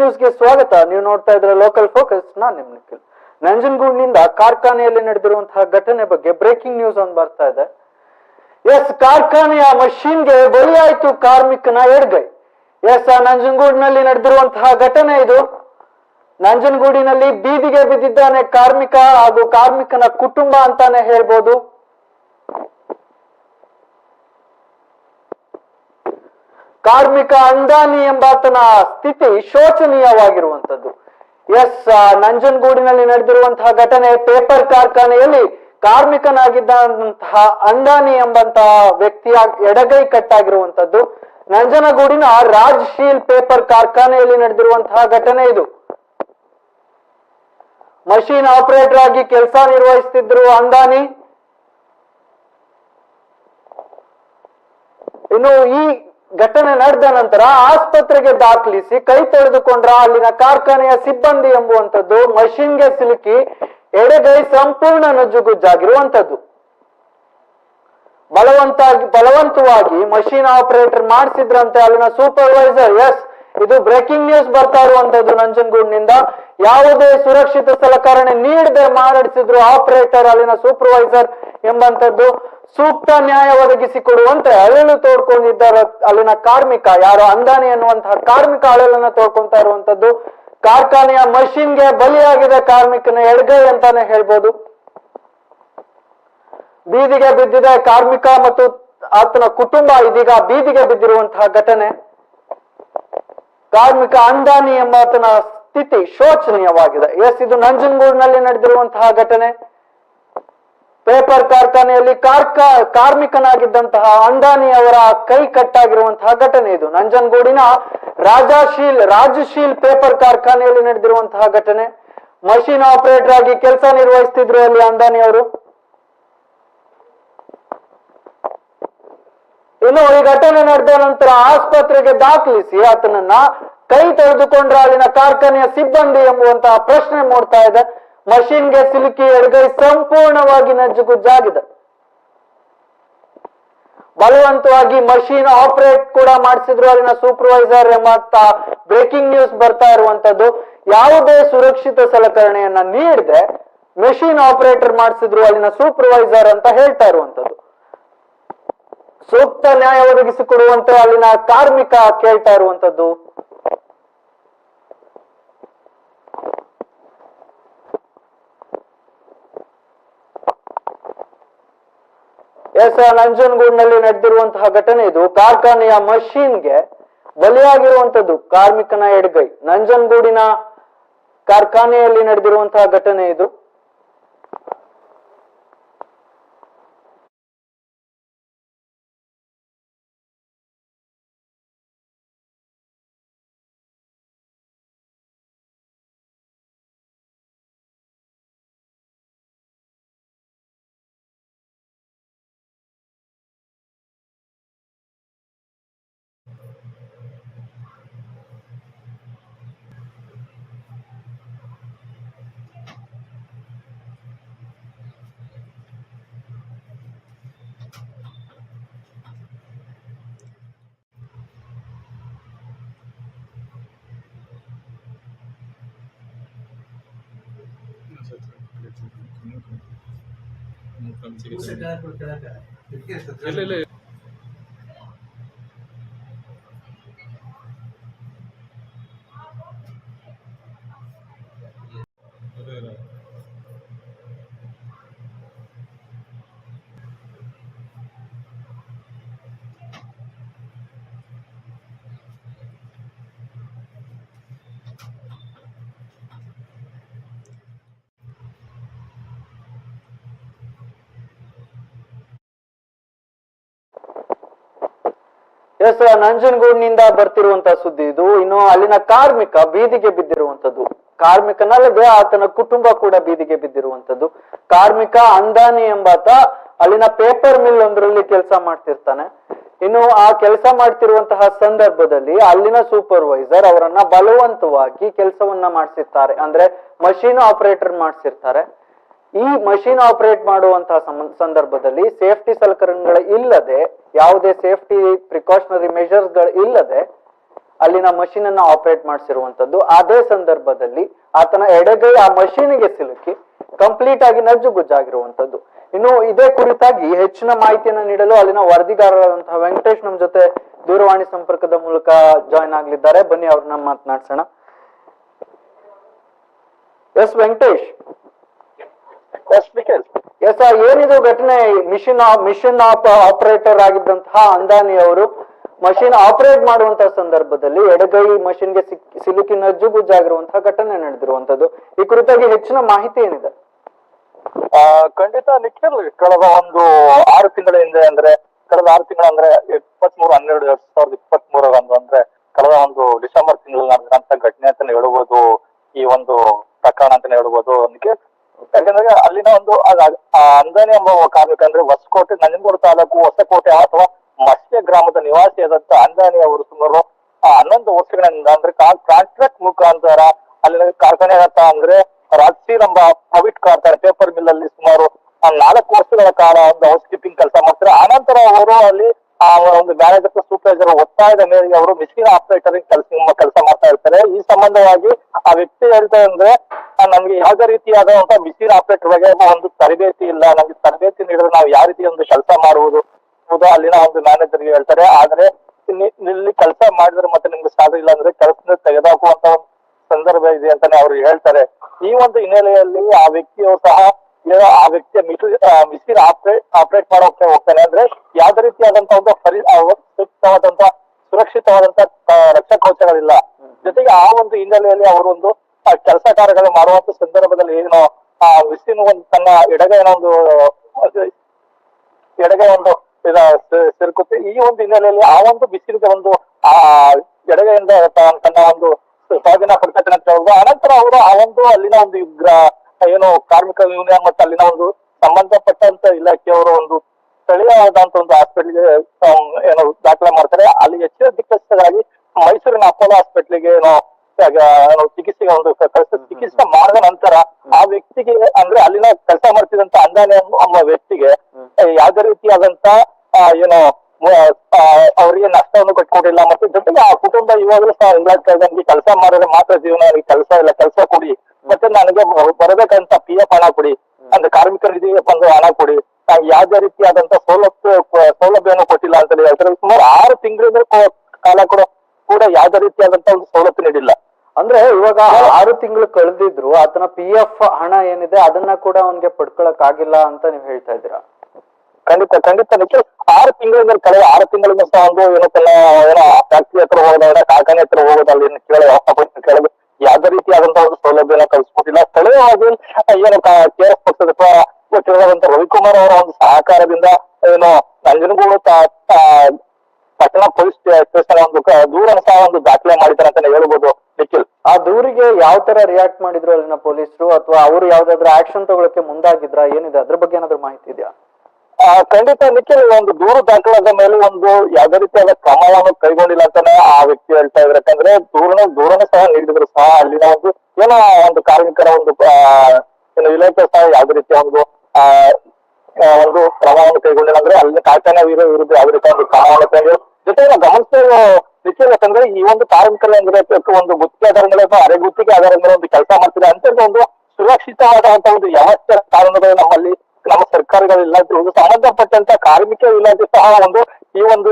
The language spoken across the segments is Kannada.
ನ್ಯೂಸ್ಗೆ ಸ್ವಾಗತ. ನೀವು ನೋಡ್ತಾ ಇದ್ರೆ ಲೋಕಲ್ ಫೋಕಸ್ ನಾನ್ ನಿಮ್ ನಿಖಿಲ್. ನಂಜನಗೂಡಿನಿಂದ ಕಾರ್ಖಾನೆಯಲ್ಲಿ ನಡೆದಿರುವಂತಹ ಘಟನೆ ಬಗ್ಗೆ ಬ್ರೇಕಿಂಗ್ ನ್ಯೂಸ್ ಒಂದು ಬರ್ತಾ ಇದೆ. ಎಸ್ ಕಾರ್ಖಾನೆಯ ಮಷೀನ್ಗೆ ಬಲಿಯಾಯ್ತು ಕಾರ್ಮಿಕನ ಎಡ್ಗೈ. ಎಸ್ ನಂಜನಗೂಡಿನಲ್ಲಿ ನಡೆದಿರುವಂತಹ ಘಟನೆ ಇದು. ನಂಜನಗೂಡಿನಲ್ಲಿ ಬೀದಿಗೆ ಬಿದ್ದಿದ್ದಾನೆ ಕಾರ್ಮಿಕ ಹಾಗೂ ಕಾರ್ಮಿಕನ ಕುಟುಂಬ ಅಂತಾನೆ ಹೇಳ್ಬೋದು. ಕಾರ್ಮಿಕ ಅಂದಾನಿ ಎಂಬಾತನ ಸ್ಥಿತಿ ಶೋಚನೀಯವಾಗಿರುವಂತದ್ದು ಎಸ್ ನಂಜನಗೂಡಿನಲ್ಲಿ ನಡೆದಿರುವಂತಹ ಘಟನೆ ಪೇಪರ್ ಕಾರ್ಖಾನೆಯಲ್ಲಿ ಕಾರ್ಮಿಕನಾಗಿದ್ದಂತಹ ಅಂದಾನಿ ಎಂಬಂತಹ ವ್ಯಕ್ತಿಯ ಎಡಗೈ ಕಟ್ಟಾಗಿರುವಂತದ್ದು ನಂಜನಗೂಡಿನ ರಾಜ್ಶೀಲ್ ಪೇಪರ್ ಕಾರ್ಖಾನೆಯಲ್ಲಿ ನಡೆದಿರುವಂತಹ ಘಟನೆ ಇದು. ಮಷೀನ್ ಆಪರೇಟರ್ ಆಗಿ ಕೆಲಸ ನಿರ್ವಹಿಸುತ್ತಿದ್ದರು ಅಂದಾನಿ. ಇನ್ನು ಈ ಘಟನೆ ನಡೆದ ನಂತರ ಆಸ್ಪತ್ರೆಗೆ ದಾಖಲಿಸಿ ಕೈ ತೊಳೆದುಕೊಂಡ್ರ ಅಲ್ಲಿನ ಕಾರ್ಖಾನೆಯ ಸಿಬ್ಬಂದಿ ಎಂಬುವಂಥದ್ದು ಮಷಿನ್ಗೆ ಸಿಲುಕಿ ಎಡಗೈ ಸಂಪೂರ್ಣ ನಜ್ಜುಗುಜ್ಜಾಗಿರುವಂಥದ್ದು. ಬಲವಂತ, ಬಲವಂತವಾಗಿ ಮಷೀನ್ ಆಪರೇಟರ್ ಮಾಡಿಸಿದ್ರಂತೆ ಅಲ್ಲಿನ ಸೂಪರ್ವೈಸರ್. ಎಸ್, ಇದು ಬ್ರೇಕಿಂಗ್ ನ್ಯೂಸ್ ಬರ್ತಾ ಇರುವಂತದ್ದು ನಂಜನಗೂಡಿನಿಂದ. ಯಾವುದೇ ಸುರಕ್ಷಿತ ಸಲಕರಣೆ ನೀಡದೆ ಮಾರಾಡಿಸಿದ್ರು ಆಪರೇಟರ್ ಅಲ್ಲಿನ ಸೂಪರ್ವೈಸರ್ ಎಂಬಂತದ್ದು ಸೂಕ್ತ ನ್ಯಾಯ ಒದಗಿಸಿಕೊಡುವಂತೆ ಅಳಲು ತೋಡ್ಕೊಂಡಿದ್ದಾರ ಅಲ್ಲಿನ ಕಾರ್ಮಿಕ ಯಾರು ಅಂದಾನಿ ಅನ್ನುವಂತಹ ಕಾರ್ಮಿಕ ಅಳಲನ್ನ ತೋಡ್ಕೊಂತಾ ಇರುವಂತದ್ದು. ಕಾರ್ಖಾನೆಯ ಮಷಿನ್ಗೆ ಬಲಿಯಾಗಿದೆ ಕಾರ್ಮಿಕನ ಎಡಗೈ ಅಂತಾನೆ ಹೇಳ್ಬೋದು. ಬೀದಿಗೆ ಬಿದ್ದಿದೆ ಕಾರ್ಮಿಕ ಮತ್ತು ಆತನ ಕುಟುಂಬ, ಇದೀಗ ಬೀದಿಗೆ ಬಿದ್ದಿರುವಂತಹ ಘಟನೆ. ಕಾರ್ಮಿಕ ಅಂದಾನಿ ಎಂಬಾತನ ಸ್ಥಿತಿ ಶೋಚನೀಯವಾಗಿದೆ. ಎಸ್, ಇದು ನಂಜನಗೂಡಿನಲ್ಲಿ ನಡೆದಿರುವಂತಹ ಘಟನೆ. ಪೇಪರ್ ಕಾರ್ಖಾನೆಯಲ್ಲಿ ಕಾರ್ಕ, ಕಾರ್ಮಿಕನಾಗಿದ್ದಂತಹ ಅಂದಾನಿ ಅವರ ಕೈ ಕಟ್ಟಾಗಿರುವಂತಹ ಘಟನೆ ಇದು. ನಂಜನಗೂಡಿನ ರಾಜಾಶೀಲ್, ರಾಜಶೀಲ್ ಪೇಪರ್ ಕಾರ್ಖಾನೆಯಲ್ಲಿ ನಡೆದಿರುವಂತಹ ಘಟನೆ. ಮಷೀನ್ ಆಪರೇಟರ್ ಆಗಿ ಕೆಲಸ ನಿರ್ವಹಿಸ್ತಿದ್ರು ಅಲ್ಲಿ ಅಂದಾನಿ ಅವರು. ಇನ್ನು ಈ ಘಟನೆ ನಡೆದ ನಂತರ ಆಸ್ಪತ್ರೆಗೆ ದಾಖಲಿಸಿ ಆತನನ್ನ ಕೈ ತೆಗೆದುಕೊಂಡ್ರ ಅಲ್ಲಿನ ಕಾರ್ಖಾನೆಯ ಸಿಬ್ಬಂದಿ ಎಂಬುವಂತಹ ಪ್ರಶ್ನೆ ಮೂಡ್ತಾ ಇದೆ. ಮಷೀನ್ಗೆ ಸಿಲುಕಿ ಎಡಗೈ ಸಂಪೂರ್ಣವಾಗಿ ನಜ್ಜುಗುಜ್ಜಾಗಿದೆ ಬಲವಂತವಾಗಿ ಮಷೀನ್ ಆಪರೇಟ್ ಕೂಡ ಮಾಡಿಸಿದ್ರು ಅಲ್ಲಿನ ಸೂಪರ್ವೈಸರ್ ಎಂಬಂತ ಬ್ರೇಕಿಂಗ್ ನ್ಯೂಸ್ ಬರ್ತಾ ಇರುವಂತದ್ದು. ಯಾವುದೇ ಸುರಕ್ಷಿತ ಸಲಕರಣೆಯನ್ನ ನೀಡದೆ ಮೆಷಿನ್ ಆಪರೇಟರ್ ಮಾಡಿಸಿದ್ರು ಅಲ್ಲಿನ ಸೂಪರ್ವೈಸರ್ ಅಂತ ಹೇಳ್ತಾ ಇರುವಂತದ್ದು. ಸೂಕ್ತ ನ್ಯಾಯ ಒದಗಿಸಿಕೊಡುವಂತೆ ಅಲ್ಲಿನ ಕಾರ್ಮಿಕ ಕೇಳ್ತಾ ಇರುವಂತದ್ದು. ಎಸ್ ನಂಜನಗೂಡಿನಲ್ಲಿ ನಡೆದಿರುವಂತಹ ಘಟನೆ ಇದು. ಕಾರ್ಖಾನೆಯ ಮಷೀನ್ಗೆ ಬಲಿಯಾಗಿರುವಂತದ್ದು ಕಾರ್ಮಿಕನ ಎಡಗೈ. ನಂಜನಗೂಡಿನ ಕಾರ್ಖಾನೆಯಲ್ಲಿ ನಡೆದಿರುವಂತಹ ಘಟನೆ ಇದು. ಇಲ್ಲ ಇಲ್ಲ. ನಂಜನಗೂಡಿನಿಂದ ಬರ್ತಿರುವಂತ ಸುದ್ದಿ ಇದು. ಇನ್ನು ಅಲ್ಲಿನ ಕಾರ್ಮಿಕ ಬೀದಿಗೆ ಬಿದ್ದಿರುವಂತದ್ದು. ಕಾರ್ಮಿಕನಲ್ಲದೆ ಆತನ ಕುಟುಂಬ ಕೂಡ ಬೀದಿಗೆ ಬಿದ್ದಿರುವಂತದ್ದು. ಕಾರ್ಮಿಕ ಅಂದಾನಿ ಎಂಬಾತ ಅಲ್ಲಿನ ಪೇಪರ್ ಮಿಲ್ ಒಂದರಲ್ಲಿ ಕೆಲಸ ಮಾಡ್ತಿರ್ತಾನೆ. ಇನ್ನು ಆ ಕೆಲಸ ಮಾಡ್ತಿರುವಂತಹ ಸಂದರ್ಭದಲ್ಲಿ ಅಲ್ಲಿನ ಸೂಪರ್ವೈಸರ್ ಅವರನ್ನ ಬಲವಂತವಾಗಿ ಕೆಲಸವನ್ನ ಮಾಡಿಸಿರ್ತಾರೆ. ಅಂದ್ರೆ ಮಷೀನ್ ಆಪರೇಟರ್ ಮಾಡಿಸಿರ್ತಾರೆ. ಈ ಮಷಿನ್ ಆಪರೇಟ್ ಮಾಡುವಂತಹ ಸಂದರ್ಭದಲ್ಲಿ ಸೇಫ್ಟಿ ಸಲಕರಣೆಗಳು ಇಲ್ಲದೆ, ಯಾವುದೇ ಸೇಫ್ಟಿ ಪ್ರಿಕಾಷನರಿ ಮೆಷರ್ಸ್ಗಳು ಇಲ್ಲದೆ ಅಲ್ಲಿನ ಮಷಿನ್ ಅನ್ನ ಆಪರೇಟ್ ಮಾಡಿಸಿರುವಂತದ್ದು. ಅದೇ ಸಂದರ್ಭದಲ್ಲಿ ಆತನ ಎಡಗೈ ಆ ಮಷೀನಿಗೆ ಸಿಲುಕಿ ಕಂಪ್ಲೀಟ್ ಆಗಿ ನಜ್ಜುಗುಜ್ಜಾಗಿರುವಂತದ್ದು. ಇನ್ನು ಇದೇ ಕುರಿತಾಗಿ ಹೆಚ್ಚಿನ ಮಾಹಿತಿಯನ್ನು ನೀಡಲು ಅಲ್ಲಿನ ವರದಿಗಾರರಾದಂತಹ ವೆಂಕಟೇಶ್ ನಮ್ಮ ಜೊತೆ ದೂರವಾಣಿ ಸಂಪರ್ಕದ ಮೂಲಕ ಜಾಯ್ನ್ ಆಗ್ಲಿದ್ದಾರೆ. ಬನ್ನಿ ಅವ್ರನ್ನ ಮಾತನಾಡ್ಸೋಣ. ಎಸ್ ವೆಂಕಟೇಶ್. ನಿಖಿಲ್ ಎಸ್ ಏನಿದು ಘಟನೆ? ಮಿಷಿನ್ ಮಿಷನ್ ಆಪರೇಟರ್ ಆಗಿದ್ದಂತಹ ಅಂದಾನಿ ಅವರು ಮಷಿನ್ ಆಪರೇಟ್ ಮಾಡುವಂತಹ ಸಂದರ್ಭದಲ್ಲಿ ಎಡಗೈ ಮಷಿನ್ಗೆ ಸಿಲುಕಿ ನಜ್ಜುಗುಜ್ಜಾಗಿರುವಂತಹ ಘಟನೆ ನಡೆದಿರುವಂತದ್ದು ಈ ಕುರಿತಾಗಿ ಹೆಚ್ಚಿನ ಮಾಹಿತಿ ಏನಿದೆ? ಖಂಡಿತ ನಿಖಿಲ್, ಕಳೆದ ಒಂದು ಆರು ತಿಂಗಳ ಹಿಂದೆ ಅಂದ್ರೆ, ಕಳೆದ ಆರು ತಿಂಗಳ ಅಂದ್ರೆ ಇಪ್ಪತ್ತ್ ಮೂರು ಹನ್ನೆರಡು, ಎರಡ್ ಸಾವಿರದ ಇಪ್ಪತ್ತ್ ಮೂರರಂದು ಅಂದ್ರೆ, ಕಳೆದ ಒಂದು ಡಿಸೆಂಬರ್ ತಿಂಗಳ ನಡೆದಂತ ಘಟನೆ ಅಂತಾನೆ ಹೇಳ್ಬೋದು, ಈ ಒಂದು ಪ್ರಕರಣ ಅಂತಾನೆ ಹೇಳ್ಬೋದು. ನಿಖಿಲ್ ಯಾಕಂದ್ರೆ ಅಲ್ಲಿನ ಒಂದು ಅಂದಾನಿ ಎಂಬ ಕಾರ್ಮಿಕ ಅಂದ್ರೆ ಹೊಸಕೋಟೆ, ನಂಜನಗೂಡು ತಾಲೂಕು ಹೊಸಕೋಟೆ ಅಥವಾ ಮತ್ಸ್ಯ ಗ್ರಾಮದ ನಿವಾಸಿ ಆದಂತ ಅಂದಾನಿ ಅವರು ಸುಮಾರು ಹನ್ನೊಂದು ವರ್ಷಗಳಿಂದ ಅಂದ್ರೆ ಕಾಂಟ್ರಾಕ್ಟ್ ಮುಖಾಂತರ ಅಲ್ಲಿನ ಕಾರ್ಖಾನೆ ಅಂದ್ರೆ ರಾಜ್ಸೀರ್ ಎಂಬ ಪ್ರೈವೇಟ್ ಕಾರ್ಖಾನೆ ಪೇಪರ್ ಮಿಲ್ ಅಲ್ಲಿ ಸುಮಾರು ನಾಲ್ಕು ವರ್ಷಗಳ ಕಾಲ ಒಂದು ಹೌಸ್ ಕೀಪಿಂಗ್ ಕೆಲಸ ಮಾಡ್ತಾರೆ. ಆನಂತರ ಅವರು ಅಲ್ಲಿ, ಆ, ಒಂದು ಮ್ಯಾನೇಜರ್ ಸೂಪರ್ವೈಸರ್ ಒತ್ತಾಯದ ಮೇರೆಗೆ ಅವರು ಮಿಷಿನ್ ಆಪರೇಟರ್ ಕೆಲಸ ಕೆಲಸ ಮಾಡ್ತಾ ಇರ್ತಾರೆ. ಈ ಸಂಬಂಧವಾಗಿ ಆ ವ್ಯಕ್ತಿ ಹೇಳ್ತಾರೆ ಅಂದ್ರೆ ನಮ್ಗೆ ಯಾವುದೇ ರೀತಿಯಾದಂತಹ ಮಿಷಿನ್ ಆಪರೇಟರ್ ಬಗ್ಗೆ ಒಂದು ತರಬೇತಿ ಇಲ್ಲ. ನಮ್ಗೆ ತರಬೇತಿ ನೀಡಿದ್ರೆ ನಾವು ಯಾವ ರೀತಿ ಒಂದು ಕೆಲಸ ಮಾಡುವುದು ಹೌದು ಅಲ್ಲಿನ ಒಂದು ಮ್ಯಾನೇಜರ್ಗೆ ಹೇಳ್ತಾರೆ. ಆದ್ರೆ ಇಲ್ಲಿ- ಕೆಲಸ ಮಾಡಿದ್ರೆ ಮತ್ತೆ ನಿಮ್ಗೆ ಸಾಧ್ಯ ಇಲ್ಲ ಅಂದ್ರೆ ಕೆಲಸದಿಂದ ತೆಗೆದಾಕುವಂತ ಒಂದು ಸಂದರ್ಭ ಇದೆ ಅಂತಾನೆ ಅವ್ರು ಹೇಳ್ತಾರೆ. ಈ ಒಂದು ಹಿನ್ನೆಲೆಯಲ್ಲಿ ಆ ವ್ಯಕ್ತಿಯು ಸಹ ಆ ವ್ಯಕ್ತಿಯ ಮಿಷಿನ್ ಆಪರೇಟ್ ಆಪರೇಟ್ ಮಾಡೋಕೆ ಹೋಗ್ತಾನೆ. ಅಂದ್ರೆ ಯಾವ್ದೇ ರೀತಿಯಾದಂತ ಒಂದು ಪರಿ ಆ ಒಂದು ಸೂಕ್ತವಾದಂತ ಸುರಕ್ಷಿತವಾದಂತ ಆ, ರಕ್ಷಾ ಕವಚಗಳಿಲ್ಲ ಜೊತೆಗೆ ಆ ಒಂದು ಹಿನ್ನೆಲೆಯಲ್ಲಿ ಅವರೊಂದು ಕೆಲಸ ಕಾರ್ಯಗಳು ಮಾಡುವಂತ ಸಂದರ್ಭದಲ್ಲಿ ಏನು, ಆ ವಿಸಿನ ಒಂದು ತನ್ನ ಎಡಗೈನ ಒಂದು ಎಡಗೈ ಒಂದು ಸೇರ್ಕುತ್ತೆ ಈ ಒಂದು ಹಿನ್ನೆಲೆಯಲ್ಲಿ ಆ ಒಂದು ಬಿಸಿಲಿಗೆ ಒಂದು, ಆ ಎಡಗೈಯಿಂದ ತನ್ನ ಒಂದು ಸ್ವಾಧೀನ ಪಡ್ಕೊತಾನೆ ಅಂತ ಹೇಳ್ಬೋದು. ಅನಂತರ ಅವರು ಆ ಒಂದು ಅಲ್ಲಿನ ಒಂದು ಏನು ಕಾರ್ಮಿಕ ಯೂನಿಯನ್ ಮತ್ತು ಅಲ್ಲಿನ ಒಂದು ಸಂಬಂಧಪಟ್ಟಂತ ಇಲಾಖೆಯವರು ಒಂದು ಸ್ಥಳೀಯವಾದಂತ ಒಂದು ಹಾಸ್ಪಿಟಲ್ಗೆ ಏನು ದಾಖಲೆ ಮಾಡ್ತಾರೆ. ಅಲ್ಲಿ ಹೆಚ್ಚಿನ ಚಿಕಿತ್ಸೆಗಾಗಿ ಮೈಸೂರಿನ ಅಪೋಲೋ ಹಾಸ್ಪಿಟ್ಲಿಗೆ ಏನೋ ಏನು ಚಿಕಿತ್ಸೆಗೆ ಒಂದು ಚಿಕಿತ್ಸೆ ಮಾಡಿದ ನಂತರ ಆ ವ್ಯಕ್ತಿಗೆ ಅಂದ್ರೆ ಅಲ್ಲಿನ ಕೆಲಸ ಮಾಡ್ತಿದಂತ ಅಂದಾನೆ ಅಂಬ ವ್ಯಕ್ತಿಗೆ ಯಾವ್ದೇ ರೀತಿಯಾದಂತ ಏನು ಅವರಿಗೆ ನಷ್ಟವನ್ನು ಕಟ್ಕೊಂಡಿಲ್ಲ ಮತ್ತೆ ಜೊತೆಗೆ ಆ ಕುಟುಂಬ ಇವಾಗಲೂ ಸಹ ಇಂಗ್ಲಾಂಡ್ ನನಗೆ ಕೆಲಸ ಮಾಡಿದ್ರೆ ಮಾತ್ರ ಜೀವನ ನನಗೆ ಕೆಲಸ ಇಲ್ಲ ಕೆಲಸ ಕೊಡಿ. ಮತ್ತೆ ನನಗೆ ಬರಬೇಕಂತ ಪಿ ಎಫ್ ಹಣ ಕೊಡಿ ಅಂದ್ರೆ ಕಾರ್ಮಿಕರ ನಿಧಿಗೆ ಬಂದು ಹಣ ಕೊಡಿ. ಯಾವ್ದೇ ಯಾವುದೇ ರೀತಿಯಾದಂತ ಸೌಲಭ್ಯ ಸೌಲಭ್ಯವನ್ನು ಕೊಟ್ಟಿಲ್ಲ ಅಂತ ಹೇಳಿ ಹೇಳ್ತಾರೆ. ಸುಮಾರು ಆರು ತಿಂಗಳಿಂದ ಕಾಲ ಕೂಡ ಕೂಡ ಯಾವುದೇ ರೀತಿಯಾದಂತ ಒಂದು ಸೌಲಭ್ಯ ನೀಡಿಲ್ಲ. ಅಂದ್ರೆ ಇವಾಗ ಆರು ತಿಂಗಳು ಕಳೆದಿದ್ರು, ಆತನ ಪಿ ಎಫ್ ಹಣ ಏನಿದೆ ಅದನ್ನ ಕೂಡ ಅವನ್ಗೆ ಪಡ್ಕೊಳಕ್ ಆಗಿಲ್ಲ ಅಂತ ನೀವ್ ಹೇಳ್ತಾ ಇದ್ದೀರಾ? ಖಂಡಿತ ಖಂಡಿತ. ನಿಖಿಲ್, ಆರು ತಿಂಗಳಿಂದ ಕಳೆದ ಆರು ತಿಂಗಳಿಂದ ಸಹ ಒಂದು ಏನೋ ಏನೋ ಫ್ಯಾಕ್ಟ್ರಿ ಹತ್ರ ಹೋಗೋದಾದ್ರೆ ಕಾರ್ಖಾನೆ ಹತ್ರ ಹೋಗೋದಲ್ಲಿ ಕೇಳಿ ಕೇಳಿ. ಯಾವ್ದೇ ರೀತಿಯಾದಂತಹ ರೀತಿಯಾದಂತ ಒಂದು ಸೌಲಭ್ಯನ ಕಲ್ಸ್ಕೊಟ್ಟಿಲ್ಲ. ಸ್ಥಳೀಯವಾಗಿ ಏನು ಕೆ ಎಸ್ ಪಕ್ಷದ ಗೊತ್ತಿರೋದಂತ ರವಿಕುಮಾರ್ ಅವರ ಒಂದು ಸಹಕಾರದಿಂದ ಏನು ನಂಜನಗೂಡು ಪಟ್ಟಣ ಪೊಲೀಸ್ ಸ್ಟೇಷನ್ ಒಂದು ದೂರ ಸಹ ಒಂದು ದಾಖಲೆ ಮಾಡಿದ್ದಾರೆ ಅಂತಾನೆ ಹೇಳ್ಬೋದು. ನಿಖಿಲ್ ಆ ದೂರಿಗೆ ಯಾವ ತರ ರಿಯಾಕ್ಟ್ ಮಾಡಿದ್ರು ಅಲ್ಲಿನ ಪೊಲೀಸರು? ಅಥವಾ ಅವರು ಯಾವ್ದಾದ್ರು ಆಕ್ಷನ್ ತಗೊಳಕ್ಕೆ ಮುಂದಾಗಿದ್ರ? ಏನಿದೆ? ಅದ್ರ ಬಗ್ಗೆ ಏನಾದ್ರು ಮಾಹಿತಿ ಇದೆಯಾ? ಖಂಡಿತ ನಿಖಿಲ್ ಒಂದು ದೂರು ದಾಖಲಾದ ಮೇಲೆ ಒಂದು ಯಾವುದೇ ರೀತಿಯಾದ ಕ್ರಮವನ್ನು ಕೈಗೊಂಡಿಲ್ಲ ಅಂತಾನೆ ಆ ವ್ಯಕ್ತಿ ಹೇಳ್ತಾ ಇದ್ರೆ ಯಾಕಂದ್ರೆ ದೂರನ ದೂರನ ಸಹ ನೀಡಿದ್ರು. ಸಹ ಅಲ್ಲಿನ ಒಂದು ಏನೋ ಒಂದು ಕಾರ್ಮಿಕರ ಒಂದು ಏನು ಇಲಾಖೆ ಸಹ ಯಾವುದೇ ರೀತಿಯ ಒಂದು ಆ, ಒಂದು ಕ್ರಮವನ್ನು ಕೈಗೊಂಡಿಲ್ಲ. ಅಂದ್ರೆ ಅಲ್ಲಿ ಕಾರ್ಖಾನೆ ವಿರ ವಿರುದ್ಧ ಯಾವುದೇ ರೀತಿಯ ಒಂದು ಕ್ರಮವನ್ನು ಕೈಗೊಂಡು ಜೊತೆಗೆ ನಾವು ನಿಖಿಲ್ ಯಾಕಂದ್ರೆ ಈ ಒಂದು ಕಾರ್ಮಿಕರ ಒಂದು ಗುತ್ತಿಗೆ ಆಧಾರ ಮೇಲೆ ಅರೆ ಗುತ್ತಿಗೆ ಆಧಾರ ಮೇಲೆ ಒಂದು ಕೆಲಸ ಮಾಡ್ತಿದೆ ಅಂತ ಒಂದು ಸುರಕ್ಷಿತವಾದಂತ ಒಂದು ವ್ಯವಸ್ಥೆ ಕಾರಣಗಳು ನಮ್ಮಲ್ಲಿ, ನಮ್ಮ ಸರ್ಕಾರಗಳಿಲ್ಲ ಸಂಬಂಧಪಟ್ಟಂತ ಕಾರ್ಮಿಕ ಇಲಾಖೆ ಸಹ ಒಂದು ಈ ಒಂದು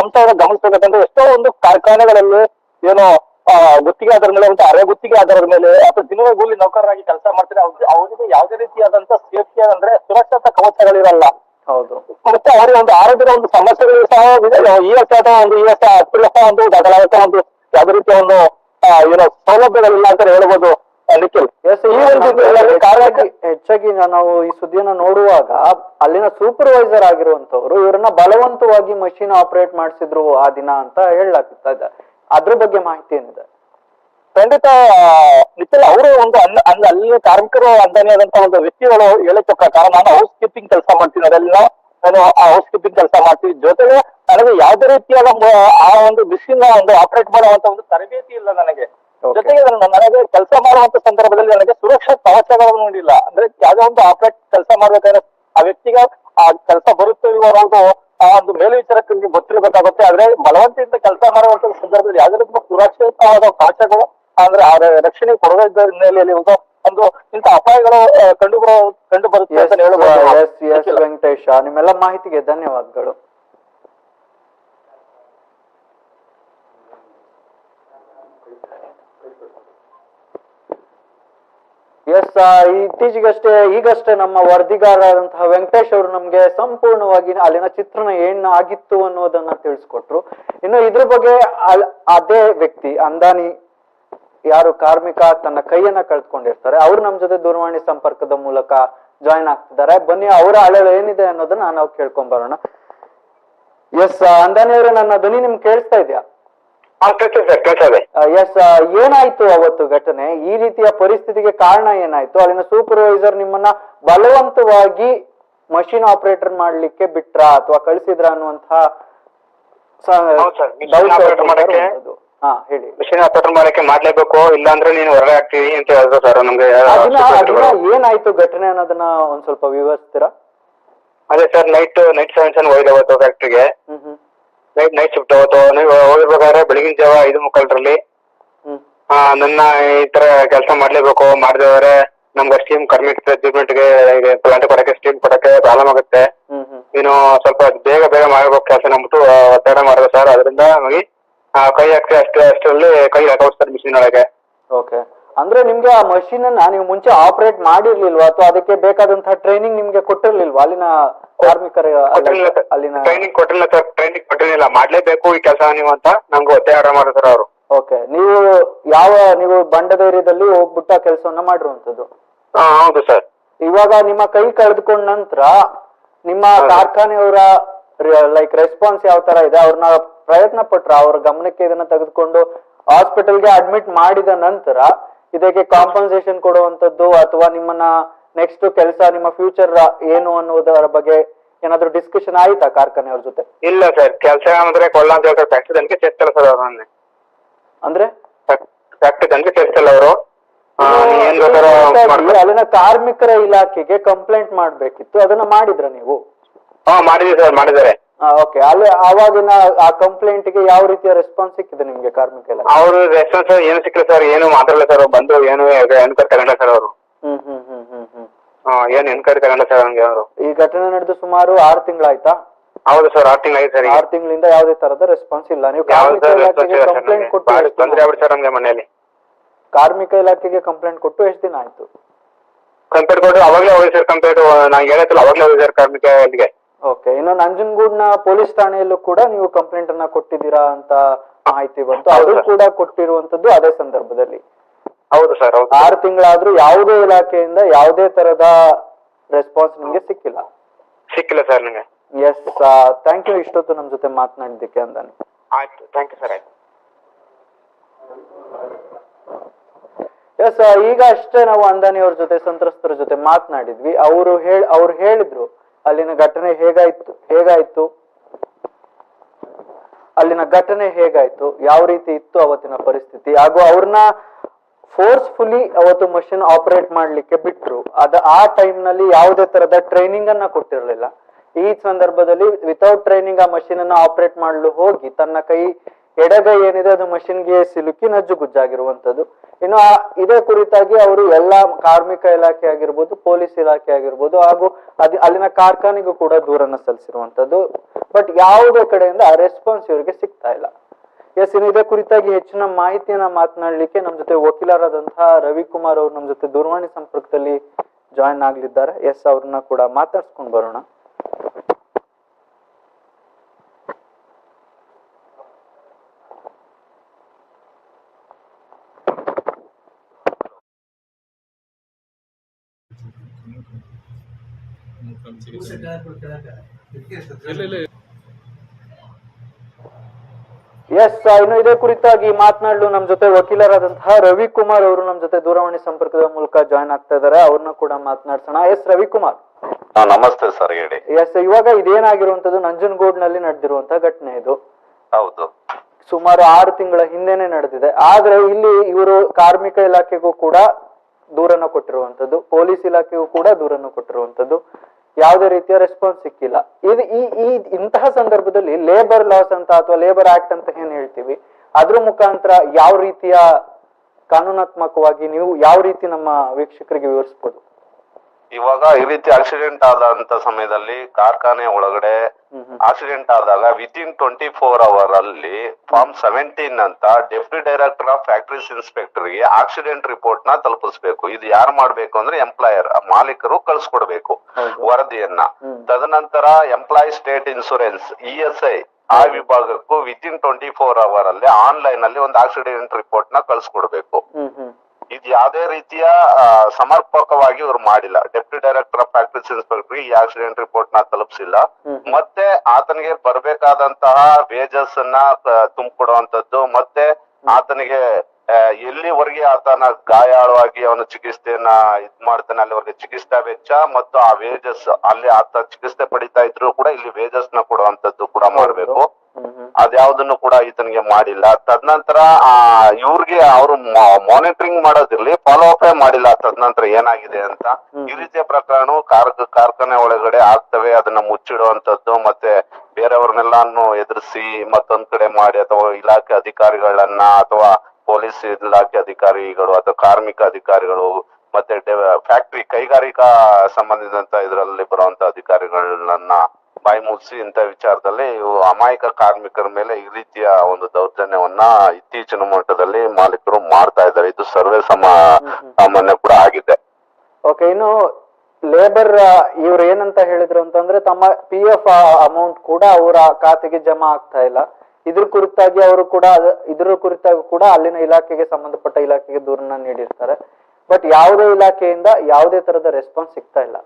ಅಂಶವನ್ನು ಗಮನಿಸಬೇಕಂದ್ರೆ ಎಷ್ಟೋ ಒಂದು ಕಾರ್ಖಾನೆಗಳಲ್ಲಿ ಏನು ಗುತ್ತಿಗೆ ಆಧಾರದ ಮೇಲೆ ಒಂದು ಅರೆ ಗುತ್ತಿಗೆ ಆಧಾರದ ಮೇಲೆ ಅಥವಾ ದಿನದ ಕೂಲಿ ನೌಕರರಾಗಿ ಕೆಲಸ ಮಾಡ್ತಾರೆ ಅವ್ರಿಗೆ ಅವರಿಗೆ ಯಾವುದೇ ರೀತಿಯಾದಂತ ಸೇಫ್ಟಿ ಅಂದ್ರೆ ಸುರಕ್ಷತಾ ಕವಚಗಳಿರಲ್ಲ. ಹೌದು. ಮತ್ತೆ ಅವ್ರಿಗೆ ಒಂದು ಆರೋಗ್ಯದ ಒಂದು ಸಮಸ್ಯೆಗಳು ಸಹ ಈ ವರ್ಷ ಅಥವಾ ಒಂದು ಈ ವರ್ಷ ಒಂದು ದಾಖಲಾಗುತ್ತೆ ಒಂದು ಯಾವುದೇ ರೀತಿಯ ಒಂದು ಏನೋ ಸೌಲಭ್ಯಗಳಿಲ್ಲ ಅಂತ ಹೇಳ್ಬೋದು ನಿಖಿಲ್ ಈ ಒಂದು ಹೆಚ್ಚಾಗಿ ನಾವು ಈ ಸುದ್ದಿಯನ್ನ ನೋಡುವಾಗ ಅಲ್ಲಿನ ಸೂಪರ್ವೈಸರ್ ಆಗಿರುವಂತವ್ರು ಇವ್ರನ್ನ ಬಲವಂತವಾಗಿ ಮಷಿನ್ ಆಪರೇಟ್ ಮಾಡಿಸಿದ್ರು ಆ ದಿನ ಅಂತ ಹೇಳಲಾಗ್ತಾ ಇದೆ. ಅದ್ರ ಬಗ್ಗೆ ಮಾಹಿತಿ ಏನಿದೆ? ಖಂಡಿತ ನಿಖಿಲ್ ಅವರು ಒಂದು ಅನ್ನ ಅಲ್ಲಿ ಅಲ್ಲಿ ಕಾರ್ಮಿಕರು ಅಂದಾನಿಯಾದಂತ ಒಂದು ವ್ಯಕ್ತಿಗಳು ಹೇಳಕ್ಕೆ ಕಾರಣ ನಾನು ಹೌಸ್ ಕೀಪಿಂಗ್ ಕೆಲಸ ಮಾಡ್ತೀನಿ. ಅದೆಲ್ಲ ನಾನು ಆ ಹೌಸ್ ಕೀಪಿಂಗ್ ಕೆಲಸ ಮಾಡ್ತೀನಿ. ಜೊತೆಗೆ ನನಗೆ ಯಾವುದೇ ರೀತಿಯಾದ ಆ ಒಂದು ಮಿಷಿನ್ ಒಂದು ಆಪರೇಟ್ ಮಾಡುವಂತ ಒಂದು ತರಬೇತಿ ಇಲ್ಲ ನನಗೆ. ಜೊತೆಗೆ ನನಗೆ ಕೆಲಸ ಮಾಡುವಂತ ಸಂದರ್ಭದಲ್ಲಿ ನನಗೆ ಸುರಕ್ಷಾ ಕವಚಗಳನ್ನು ನೀಡಿಲ್ಲ. ಅಂದ್ರೆ ಯಾವುದೇ ಒಂದು ಆಪರೇಟ್ ಕೆಲಸ ಮಾಡ್ಬೇಕಾದ್ರೆ ಆ ವ್ಯಕ್ತಿಗೆ ಆ ಕೆಲಸ ಬರುತ್ತೆ ಇಲ್ವೋ ಅನ್ನೋದು ಆ ಒಂದು ಮೇಲ್ವಿಚಾರಕ್ಕೆ ಗೊತ್ತಿರಬೇಕಾಗುತ್ತೆ. ಆದ್ರೆ ಬಲವಂತಿಯಿಂದ ಕೆಲಸ ಮಾಡುವಂತ ಸಂದರ್ಭದಲ್ಲಿ ಯಾವುದೇ ರೀತಿಯ ಸುರಕ್ಷಿತವಾದ ಕಾಚಗಳು ಅಂದ್ರೆ ಆ ರಕ್ಷಣೆ ಕೊಡದ ಹಿನ್ನೆಲೆಯಲ್ಲಿ ಒಂದು ಇಂತ ಅಪಾಯಗಳು ಕಂಡು ಬರೋ ಕಂಡು ಬರುತ್ತೆ ಅಂತ ಎಸ್ ವೆಂಕಟೇಶ ನಿಮ್ಮೆಲ್ಲ ಮಾಹಿತಿಗೆ ಧನ್ಯವಾದಗಳು. ಎಸ್ ಇತ್ತೀಚೆಗಷ್ಟೇ ಈಗಷ್ಟೇ ನಮ್ಮ ವರದಿಗಾರರಾದಂತಹ ವೆಂಕಟೇಶ್ ಅವರು ನಮ್ಗೆ ಸಂಪೂರ್ಣವಾಗಿ ಅಲ್ಲಿನ ಚಿತ್ರಣ ಏನ್ ಆಗಿತ್ತು ಅನ್ನೋದನ್ನ ತಿಳಿಸ್ಕೊಟ್ರು. ಇನ್ನು ಇದ್ರ ಬಗ್ಗೆ ಅದೇ ವ್ಯಕ್ತಿ ಅಂದಾನಿ ಯಾರು ಕಾರ್ಮಿಕ ತನ್ನ ಕೈಯನ್ನ ಕಳ್ಕೊಂಡಿರ್ತಾರೆ ಅವ್ರು ನಮ್ ಜೊತೆ ದೂರವಾಣಿ ಸಂಪರ್ಕದ ಮೂಲಕ ಜಾಯಿನ್ ಆಗ್ತಿದ್ದಾರೆ. ಬನ್ನಿ ಅವರ ಅಳಲು ಏನಿದೆ ಅನ್ನೋದನ್ನ ನಾವು ಕೇಳ್ಕೊಂಡ್ ಬರೋಣ. ಎಸ್ ಅಂದಾನಿ ಅವರೇ ನನ್ನ ಧ್ವನಿ ನಿಮ್ಗೆ ಕೇಳಿಸ್ತಾ ಇದೆಯಾ? ಎಸ್ ಏನಾಯ್ತು ಅವತ್ತು ಘಟನೆ? ಈ ರೀತಿಯ ಪರಿಸ್ಥಿತಿಗೆ ಕಾರಣ ಏನಾಯ್ತು? ಅಲ್ಲಿನ ಸೂಪರ್ವೈಸರ್ ನಿಮ್ಮನ್ನ ಬಲವಂತವಾಗಿ ಮಷಿನ್ ಆಪರೇಟರ್ ಮಾಡ್ಲಿಕ್ಕೆ ಬಿಟ್ರಾ ಅಥವಾ ಕಳಿಸಿದ್ರ ಅನ್ನುವಂತಹ ಹಾ ಹೇಳಿ. ಮಿಷನ್ ಆಪರೇಟರ್ ಮಾಡಕ್ಕೆ ಮಾಡ್ಲೇಬೇಕು ಇಲ್ಲ ಅಂದ್ರೆ ನೀನು ಹೊರಗಡೆ ಆಗ್ತೀವಿ ಅಂತ ಹೇಳಿದ್ರು ಸರ್ ನಮ್ಗೆ ಅದನ್ನ ಅದನ್ನ ಏನಾಯ್ತು ಘಟನೆ ಅನ್ನೋದನ್ನ ಒಂದ್ ಸ್ವಲ್ಪ ವಿವರಿಸ್ತೀರಾ? ಅದೇ sir night night seven seven ಹೋಗಿದೆ ಅವತ್ತು ಫ್ಯಾಕ್ಟ್ರಿಗೆ ನೈಟ್ ನೈಟ್ ಶಿಫ್ಟ್ ಅವತ್ತು. ನೀವು ಹೋಗಿರ್ಬೇಕಾದ್ರೆ ಬೆಳಗಿನ ಜಾವ ಐದು ಮುಕ್ಕಾಲ್ರಲ್ಲಿ. ನನ್ನ ಈ ತರ ಕೆಲಸ ಮಾಡ್ಲೇಬೇಕು. ಮಾಡಿದವರೆ ನಮ್ಗೆ ಸ್ಟೀಮ್ ಕಡಿಮೆ ಇರ್ತದೆ ಟ್ರೀಟ್ಮೆಂಟ್ಗೆ ಪ್ಲಾಂಟ್ ಕೊಡಕ್ಕೆ ಸ್ಟೀಮ್ ಕೊಡಕ್ಕೆ ಪ್ರಾಬ್ಲಮ್ ಆಗುತ್ತೆ. ನೀನು ಸ್ವಲ್ಪ ಬೇಗ ಬೇಗ ಮಾಡ್ಬೇಕು ಕೆಲಸ. ನಮ್ಬಿಟ್ಟು ಆ, ಒತ್ತಡ ಮಾಡಿದೆ ಸರ್ ಅದರಿಂದ ನಮಗೆ ಕೈ ಹಾಕ್ತಿ ಅಷ್ಟೇ ಅಷ್ಟರಲ್ಲಿ ಕೈ ಹಾಕೌದು ಸರ್ ಮಿಷಿನ್ ಒಳಗೆ. ಓಕೆ ಅಂದ್ರೆ ನಿಮ್ಗೆ ಆ ಮಷೀನ್ ಅನ್ನ ನೀವು ಮುಂಚೆ ಆಪರೇಟ್ ಮಾಡಿರ್ಲಿಲ್ವಾ? ಅಥವಾ ಅದಕ್ಕೆ ಬೇಕಾದಂತಹ ಟ್ರೈನಿಂಗ್ ನಿಮ್ಗೆ ಕೊಟ್ಟಿರ್ಲಿಲ್ವಾ? ಅಲ್ಲಿನ ಕಾರ್ಮಿಕರ ಸರ್ ಅಲ್ಲಿನ ಟ್ರೈನಿಂಗ್ ಕೊಟ್ಟಿಲ್ಲ ಸರ್ ಟ್ರೈನಿಂಗ್ ಕೊಟ್ಟಿರಲಿಲ್ಲ. ಮಾಡ್ಲೇಬೇಕು ಈ ಕೆಲಸ ನೀವು ಅಂತ ನಂಗೆ ಒತ್ತಾಯ ಮಾಡಿದ್ರು ಸರ್ ಅವರು. ಓಕೆ ನೀವು ಯಾವ ನೀವು ಬಂಡ ಧೈರ್ಯದಲ್ಲಿ ಹೋಗ್ಬಿಟ್ಟು ಆ ಕೆಲಸವನ್ನ ಮಾಡಿರುವಂತದ್ದು ಹಾ ಹೌದು ಸರ್ ಇವಾಗ ನಿಮ್ಮ ಕೈ ಕಳೆದುಕೊಂಡ ನಂತರ ನಿಮ್ಮ ಕಾರ್ಖಾನೆಯವರ ಲೈಕ್ ರೆಸ್ಪಾನ್ಸ್ ಯಾವ ತರ ಇದೆ? ಅವ್ರನ್ನ ಪ್ರಯತ್ನ ಪಟ್ರ ಅವ್ರ ಗಮನಕ್ಕೆ ಇದನ್ನ ತೆಗೆದುಕೊಂಡು ಹಾಸ್ಪಿಟಲ್ಗೆ ಅಡ್ಮಿಟ್ ಮಾಡಿದ ನಂತರ ಇದಕ್ಕೆ ಕಾಂಪನ್ಸೇಷನ್ ಕೊಡುವಂತದ್ದು ಅಥವಾ ನಿಮ್ಮನ್ನ ನೆಕ್ಸ್ಟ್ ಕೆಲಸ ನಿಮ್ಮ ಫ್ಯೂಚರ್ ಏನು ಅನ್ನೋದರ ಬಗ್ಗೆ ಏನಾದ್ರು ಡಿಸ್ಕಷನ್ ಆಯ್ತಾ ಕಾರ್ಖಾನೆಯವ್ರ ಜೊತೆ? ಇಲ್ಲ ಸರ್ ಕೆಲಸ ಅಂದ್ರೆ ಕೊಲ್ಲ ಅಂತ ಹೇಳ್ತಾರೆ. ಫ್ಯಾಕ್ಟ್ರಿ ತನಕ ಸೇರ್ತಿಲ್ಲ ಸರ್ ಅವ್ರು ನನ್ನ ಅಂದ್ರೆ? ಫ್ಯಾಕ್ಟ್ರಿ ತನಕ ಸೇರ್ತಿಲ್ಲ ಅವರು. ಅಲ್ಲಿನ ಕಾರ್ಮಿಕರ ಇಲಾಖೆಗೆ ಕಂಪ್ಲೇಂಟ್ ಮಾಡ್ಬೇಕಿತ್ತು. ಅದನ್ನ ಮಾಡಿದ್ರ ನೀವು? ಹಾ ಮಾಡಿದ್ರಿ ಸರ್ ಮಾಡಿದ್ದಾರೆ. ಓಕೆ ಅಲ್ಲಿ ಅವಾಗಿನ ಆ ಕಂಪ್ಲೇಂಟ್ಗೆ ಯಾವ ರೀತಿಯ ರೆಸ್ಪಾನ್ಸ್ ಸಿಕ್ಕಿದೆ ನಿಮ್ಗೆ ಕಾರ್ಮಿಕ ಇಲಾಖೆ? ಅವ್ರು ರೆಸ್ಪಾನ್ಸ್ ಏನು ಸಿಕ್ಕಿಲ್ಲ ಸರ್ ಏನು ಮಾತಾಡಲ್ಲ ಸರ್ ಬಂದು ಏನು ಎನ್ಕ್ವೈರಿ ತಗೊಂಡ ಸರ್ ಅವರು. ಹ್ಮ್ ಹ್ಮ್ ಹ್ಮ್ ಹ್ಮ್ ಹ್ಮ್. ಏನ್ ತಗೊಂಡ ಸರ್ ಹಂಗೆ ಅವರು. ಈ ಘಟನೆ ನಡೆದು ಸುಮಾರು ಆರು ತಿಂಗಳಾಯ್ತಾ? ಹೌದು ಸರ್ ಆರು ತಿಂಗಳು ಆಯ್ತು ಸರ್ ಆರು ತಿಂಗಳಿಂದ ಯಾವುದೇ ತರದ ರೆಸ್ಪಾನ್ಸ್ ಇಲ್ಲ. ನೀವು ಕಾರ್ಮಿಕ ಇಲಾಖೆಗೆ ಕಂಪ್ಲೇಂಟ್ ಕೊಟ್ಟು ತೊಂದರೆ ಆಗ್ಬಿಟ್ಟು ಸರ್ ನಮ್ಗೆ ಮನೆಯಲ್ಲಿ. ಕಾರ್ಮಿಕ ಇಲಾಖೆಗೆ ಕಂಪ್ಲೇಂಟ್ ಕೊಟ್ಟು ಎಷ್ಟು ದಿನ ಆಯ್ತು? ಕಂಪ್ಲೇಂಟ್ ಕೊಟ್ಟು ಅವಾಗಲೇ ಹೋಗಿ ಸರ್ ಕಂಪ್ಲೇಂಟ್ ನಾನು ಹೇಳತ್ತಲ್ಲ ಅವಾಗಲೇ ಹೋಗಿ ಸರ್ ಕಾರ್ಮಿಕ ಇಲ್ಲಿಗೆ. ಓಕೆ ಇನ್ನು ನಂಜನಗೂಡ್ನ ಪೊಲೀಸ್ ಠಾಣೆಯಲ್ಲೂ ಕೂಡ ನೀವು ಕಂಪ್ಲೇಂಟ್ ಅನ್ನ ಕೊಟ್ಟಿದ್ದೀರಾ ಅಂತ ಮಾಹಿತಿ ಬಂತು. ಅದು ಕೂಡ ಕೊಟ್ಟಿರುವಂತದ್ದು ಅದೇ ಸಂದರ್ಭದಲ್ಲಿ. ಹೌದು ಸರ್ ಆರು ತಿಂಗಳಾದ್ರೂ ಯಾವುದೇ ಇಲಾಖೆಯಿಂದ ಯಾವುದೇ ತರದ ರೆಸ್ಪಾನ್ಸ್ ನಿಮ್ಗೆ ಸಿಕ್ಕಿಲ್ಲ. ಸಿಕ್ಕಿಲ್ಲ ಸರ್ ನಿಮಗೆ ಎಸ್ ಥ್ಯಾಂಕ್ ಯು ಇಷ್ಟೊತ್ತು ನಮ್ಮ ಜೊತೆ ಮಾತನಾಡಿದ್ದಕ್ಕೆ ಅಂದಾನೆ. ಆಯ್ತು ಥ್ಯಾಂಕ್ ಯು ಸರ್ ಆಯ್ತು. ಎಸ್ ಈಗ ಅಷ್ಟೇ ನಾವು ಅಂದಾನಿ ಅವ್ರ ಜೊತೆ ಸಂತ್ರಸ್ತರ ಜೊತೆ ಮಾತನಾಡಿದ್ವಿ. ಅವರು ಹೇಳ ಅವ್ರು ಹೇಳಿದ್ರು ಅಲ್ಲಿನ ಘಟನೆ ಹೇಗಾಯ್ತು? ಹೇಗಾಯ್ತು? ಅಲ್ಲಿನ ಘಟನೆ ಹೇಗಾಯ್ತು? ಯಾವ ರೀತಿ ಇತ್ತು ಅವತ್ತಿನ ಪರಿಸ್ಥಿತಿ? ಹಾಗೂ ಅವ್ರನ್ನ ಫೋರ್ಸ್ಫುಲಿ ಅವತ್ತು ಮಷಿನ್ ಆಪರೇಟ್ ಮಾಡ್ಲಿಕ್ಕೆ ಬಿಟ್ರು. ಅದ ಆ ಟೈಮ್ನಲ್ಲಿ ಯಾವುದೇ ತರದ ಟ್ರೈನಿಂಗ್ ಅನ್ನ ಕೊಟ್ಟಿರಲಿಲ್ಲ. ಈ ಸಂದರ್ಭದಲ್ಲಿ ವಿತೌಟ್ ಟ್ರೈನಿಂಗ್ ಆ ಮಷಿನ್ ಅನ್ನ ಆಪರೇಟ್ ಮಾಡಲು ಹೋಗಿ ತನ್ನ ಕೈ ಎಡಗೈ ಏನಿದೆ ಅದು ಮಷಿನ್ಗೆ ಸಿಲುಕಿ ನಜ್ಜುಗುಜ್ಜಾಗಿರುವಂತದ್ದು. ಇನ್ನು ಇದೇ ಕುರಿತಾಗಿ ಅವರು ಎಲ್ಲಾ ಕಾರ್ಮಿಕ ಇಲಾಖೆ ಆಗಿರ್ಬೋದು, ಪೊಲೀಸ್ ಇಲಾಖೆ ಆಗಿರ್ಬೋದು ಹಾಗೂ ಅದ್ ಅಲ್ಲಿನ ಕಾರ್ಖಾನೆಗೂ ಕೂಡ ದೂರನ್ನ ಸಲ್ಲಿಸಿರುವಂತದ್ದು ಬಟ್ ಯಾವುದೇ ಕಡೆಯಿಂದ ರೆಸ್ಪಾನ್ಸ್ ಇವರಿಗೆ ಸಿಗ್ತಾ ಇಲ್ಲ. ಎಸ್ ಇನ್ನು ಇದೇ ಕುರಿತಾಗಿ ಹೆಚ್ಚಿನ ಮಾಹಿತಿಯನ್ನ ಮಾತನಾಡ್ಲಿಕ್ಕೆ ನಮ್ಮ ಜೊತೆ ವಕೀಲರಾದಂತಹ ರವಿಕುಮಾರ್ ಅವರು ನಮ್ಮ ಜೊತೆ ದೂರವಾಣಿ ಸಂಪರ್ಕದಲ್ಲಿ ಜಾಯಿನ್ ಆಗ್ಲಿದ್ದಾರೆ. ಎಸ್ ಅವ್ರನ್ನ ಕೂಡ ಮಾತಾಡ್ಸ್ಕೊಂಡ್ ಬರೋಣ. ಎಸ್ ಇನ್ನು ಇದೇ ಕುರಿತಾಗಿ ಮಾತನಾಡಲು ನಮ್ಮ ಜೊತೆ ವಕೀಲರಾದಂತಹ ರವಿಕುಮಾರ್ ಅವರು ನಮ್ಮ ಜೊತೆ ದೂರವಾಣಿ ಸಂಪರ್ಕದ ಮೂಲಕ ಜಾಯಿನ್ ಆಗ್ತಾ ಇದ್ದಾರೆ. ಅವ್ರನ್ನ ಕೂಡ ಮಾತನಾಡ್ಸೋಣ. ಎಸ್ ರವಿಕುಮಾರ್. ನಮಸ್ತೆ ಸರ್ ಹೇಳಿ. ಎಸ್ ಇವಾಗ ಇದೇನಾಗಿರುವಂತದ್ದು ನಂಜನಗೂಡ್ನಲ್ಲಿ ನಡೆದಿರುವಂತಹ ಘಟನೆ ಇದು. ಹೌದು. ಸುಮಾರು ಆರು ತಿಂಗಳ ಹಿಂದೆನೆ ನಡೆದಿದೆ. ಆದ್ರೆ ಇಲ್ಲಿ ಇವರು ಕಾರ್ಮಿಕ ಇಲಾಖೆಗೂ ಕೂಡ ದೂರನ್ನ ಕೊಟ್ಟಿರುವಂತದ್ದು ಪೊಲೀಸ್ ಇಲಾಖೆಗೂ ಕೂಡ ದೂರನ್ನು ಕೊಟ್ಟಿರುವಂತದ್ದು ಯಾವುದೇ ರೀತಿಯ ರೆಸ್ಪಾನ್ಸ್ ಸಿಕ್ಕಿಲ್ಲ. ಇದು ಈ ಈ ಇಂತಹ ಸಂದರ್ಭದಲ್ಲಿ ಲೇಬರ್ ಲಾಸ್ ಅಂತ ಅಥವಾ ಲೇಬರ್ ಆಕ್ಟ್ ಅಂತ ಏನ್ ಹೇಳ್ತೀವಿ? ಅದ್ರ ಮುಖಾಂತರ ಯಾವ ರೀತಿಯ ಕಾನೂನಾತ್ಮಕವಾಗಿ ನೀವು ಯಾವ ರೀತಿ ನಮ್ಮ ವೀಕ್ಷಕರಿಗೆ ವಿವರಿಸ್ಬೋದು? ಇವಾಗ ಈ ರೀತಿ ಆಕ್ಸಿಡೆಂಟ್ ಆದಂತ ಸಮಯದಲ್ಲಿ ಕಾರ್ಖಾನೆ ಒಳಗಡೆ. ಆಕ್ಸಿಡೆಂಟ್ ಆದಾಗ within twenty four hour ಅಲ್ಲಿ ಫಾರ್ಮ್ ಸೆವೆಂಟೀನ್ ಅಂತ ಡೆಪ್ಯೂಟಿ ಡೈರೆಕ್ಟರ್ ಆಫ್ ಫ್ಯಾಕ್ಟರೀಸ್ ಇನ್ಸ್ಪೆಕ್ಟರ್ಗೆ ಆಕ್ಸಿಡೆಂಟ್ ರಿಪೋರ್ಟ್ನ ತಲುಪಿಸಬೇಕು. ಇದು ಯಾರು ಮಾಡ್ಬೇಕು ಅಂದ್ರೆ ಎಂಪ್ಲಾಯರ್ ಮಾಲೀಕರು ಕಳ್ಸಿಕೊಡ್ಬೇಕು. ವರದಿಯನ್ನ. ತದನಂತರ employee state insurance E S I ಆ ವಿಭಾಗಕ್ಕೂ within twenty four hour ಅಲ್ಲಿ ಆನ್ಲೈನ್ ಅಲ್ಲಿ ಒಂದು ಆಕ್ಸಿಡೆಂಟ್ ರಿಪೋರ್ಟ್ನ ಕಳ್ಸ್ಕೊಡ್ಬೇಕು. ಇದು ಯಾವುದೇ ರೀತಿಯ ಸಮರ್ಪಕವಾಗಿ ಇವ್ರು ಮಾಡಿಲ್ಲ. Deputy director of factories inspector ಈ ಆಕ್ಸಿಡೆಂಟ್ ರಿಪೋರ್ಟ್ನ ತಲುಪಿಸಿಲ್ಲ. ಮತ್ತೆ ಆತನಿಗೆ ಬರಬೇಕಾದಂತಹ ವೇಜಸ್ ಅನ್ನ ತುಂಬಿಕೊಡುವಂತದ್ದು ಮತ್ತೆ ಆತನಿಗೆ ಎಲ್ಲಿವರೆಗೆ ಆತನ ಗಾಯಾಳವಾಗಿ ಅವನ ಚಿಕಿತ್ಸೆಯನ್ನ ಇದ್ ಮಾಡ್ತಾನೆ ಅಲ್ಲಿವರೆಗೆ ಚಿಕಿತ್ಸಾ ವೆಚ್ಚ ಮತ್ತು ಆ ವೇಜಸ್ ಅಲ್ಲಿ ಆತ ಚಿಕಿತ್ಸೆ ಪಡಿತಾ ಇದ್ರು ಕೂಡ ಇಲ್ಲಿ ವೇಜಸ್ನ ಕೊಡುವಂತದ್ದು ಕೂಡ ಮಾಡ್ಬೇಕು. ಅದ್ಯಾವ್ದನ್ನು ಕೂಡ ಈತನಿಗೆ ಮಾಡಿಲ್ಲ. ತದನಂತರ ಆ ಇವ್ರಿಗೆ ಅವರು ಮಾನಿಟರಿಂಗ್ ಮಾಡೋದಿರ್ಲಿ ಫಾಲೋ ಅಪ್ ಮಾಡಿಲ್ಲ. ತದನಂತರ ಏನಾಗಿದೆ ಅಂತ. ಈ ರೀತಿಯ ಪ್ರಕರಣ ಕಾರ್ ಕಾರ್ಖಾನೆ ಒಳಗಡೆ ಆಗ್ತವೆ. ಅದನ್ನ ಮುಚ್ಚಿಡುವಂತದ್ದು ಮತ್ತೆ ಬೇರೆಯವ್ರನ್ನೆಲ್ಲಾನು ಎದುರಿಸಿ ಮತ್ತೊಂದ್ ಕಡೆ ಮಾಡಿ ಅಥವಾ ಇಲಾಖೆ ಅಧಿಕಾರಿಗಳನ್ನ ಅಥವಾ ಪೊಲೀಸ್ ಇಲಾಖೆ ಅಧಿಕಾರಿಗಳು ಅಥವಾ ಕಾರ್ಮಿಕ ಅಧಿಕಾರಿಗಳು ಮತ್ತೆ ಫ್ಯಾಕ್ಟರಿ ಕೈಗಾರಿಕಾ ಸಂಬಂಧಿಸಿದಂತ ಇದರಲ್ಲಿ ಬರುವಂತ ಅಧಿಕಾರಿಗಳನ್ನ ಬಾಯಿ ಮುಗಿಸಿ ಇಂಥ ವಿಚಾರದಲ್ಲಿ ಅಮಾಯಕ ಕಾರ್ಮಿಕರ ಮೇಲೆ ಈ ರೀತಿಯ ಒಂದು ದೌರ್ಜನ್ಯವನ್ನ ಇತ್ತೀಚಿನ ಮಟ್ಟದಲ್ಲಿ ಮಾಲೀಕರು ಮಾಡ್ತಾ ಇದ್ದಾರೆ. ಇದು ಸರ್ವೇ ಸಮ ಸಾಮಾನ್ಯ ಕೂಡ ಆಗಿದೆ. ಓಕೆ ಇನ್ನು ಲೇಬರ್ ಇವ್ರು ಏನಂತ ಹೇಳಿದ್ರು ಅಂತಂದ್ರೆ ತಮ್ಮ ಪಿ ಎಫ್ ಅಮೌಂಟ್ ಕೂಡ ಅವರ ಖಾತೆಗೆ ಜಮಾ ಆಗ್ತಾ ಇಲ್ಲ. ಇದ್ರ ಕುರಿತಾಗಿ ಅವರು ಕೂಡ ಇದ್ರ ಕುರಿತಾಗಿ ಕೂಡ ಅಲ್ಲಿನ ಇಲಾಖೆಗೆ ಸಂಬಂಧಪಟ್ಟ ಇಲಾಖೆಗೆ ದೂರನ್ನ ನೀಡಿರ್ತಾರೆ. ಬಟ್ ಯಾವುದೇ ಇಲಾಖೆಯಿಂದ ಯಾವುದೇ ತರದ ರೆಸ್ಪಾನ್ಸ್ ಸಿಗ್ತಾ ಇಲ್ಲ.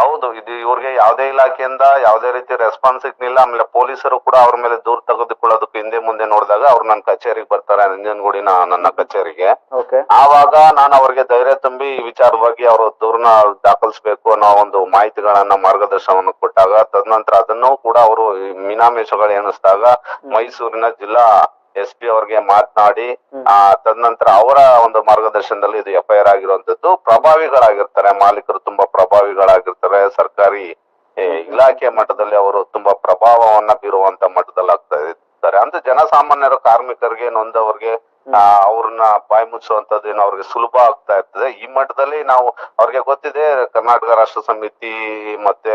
ಹೌದು ಇದು ಇವ್ರಿಗೆ ಯಾವುದೇ ಇಲಾಖೆಯಿಂದ ಯಾವುದೇ ರೀತಿ ರೆಸ್ಪಾನ್ಸ್ ಸಿಗ್ಲಿಲ್ಲ ಆಮೇಲೆ ಪೊಲೀಸರು ಕೂಡ ಅವ್ರ ಮೇಲೆ ದೂರ ತೆಗೆದುಕೊಳ್ಳೋದಕ್ಕೆ ಹಿಂದೆ ಮುಂದೆ ನೋಡಿದಾಗ ಅವ್ರು ನನ್ನ ಕಚೇರಿಗೆ ಬರ್ತಾರೆ ನಂಜನಗೂಡಿನ ನನ್ನ ಕಚೇರಿಗೆ. ಓಕೆ. ಆವಾಗ ನಾನು ಅವ್ರಿಗೆ ಧೈರ್ಯ ತುಂಬಿ ಈ ವಿಚಾರವಾಗಿ ಅವರು ದೂರನ ದಾಖಲಿಸಬೇಕು ಅನ್ನೋ ಒಂದು ಮಾಹಿತಿಗಳನ್ನ ಮಾರ್ಗದರ್ಶನವನ್ನು ಕೊಟ್ಟಾಗ ತದನಂತರ ಅದನ್ನು ಕೂಡ ಅವರು ಮೀನಾಮೇಷಗಳು ಎಣಿಸಿದಾಗ ಮೈಸೂರಿನ ಜಿಲ್ಲಾ ಎಸ್ ಪಿ ಅವ್ರಿಗೆ ಮಾತನಾಡಿ ಆ ತದನಂತರ ಅವರ ಒಂದು ಮಾರ್ಗದರ್ಶನದಲ್ಲಿ ಇದು ಎಫ್ಐಆರ್ ಆಗಿರುವಂತದ್ದು ಪ್ರಭಾವಿಗಳಾಗಿರ್ತಾರೆ ಮಾಲೀಕರು ತುಂಬಾ ಪ್ರಭಾವಿಗಳಾಗಿರ್ತಾರೆ. ಸರ್ಕಾರಿ ಇಲಾಖೆ ಮಟ್ಟದಲ್ಲಿ ಅವರು ತುಂಬಾ ಪ್ರಭಾವವನ್ನ ಬೀರುವಂತ ಮಟ್ಟದಲ್ಲಿ ಆಗ್ತಾ ಇದ್ದಾರೆ. ಅಂದ್ರೆ ಜನಸಾಮಾನ್ಯರ ಕಾರ್ಮಿಕರಿಗೆ ನೊಂದವ್ರಿಗೆ ಆ, ಅವ್ರನ್ನ ಬಾಯಿ ಮುಚ್ಚುವಂತದ್ದು ಏನು ಅವ್ರಿಗೆ ಸುಲಭ ಆಗ್ತಾ ಇರ್ತದೆ. ಈ ಮಟ್ಟದಲ್ಲಿ ನಾವು ಅವ್ರಿಗೆ ಗೊತ್ತಿದೆ ಕರ್ನಾಟಕ ರಾಷ್ಟ್ರ ಸಮಿತಿ ಮತ್ತೆ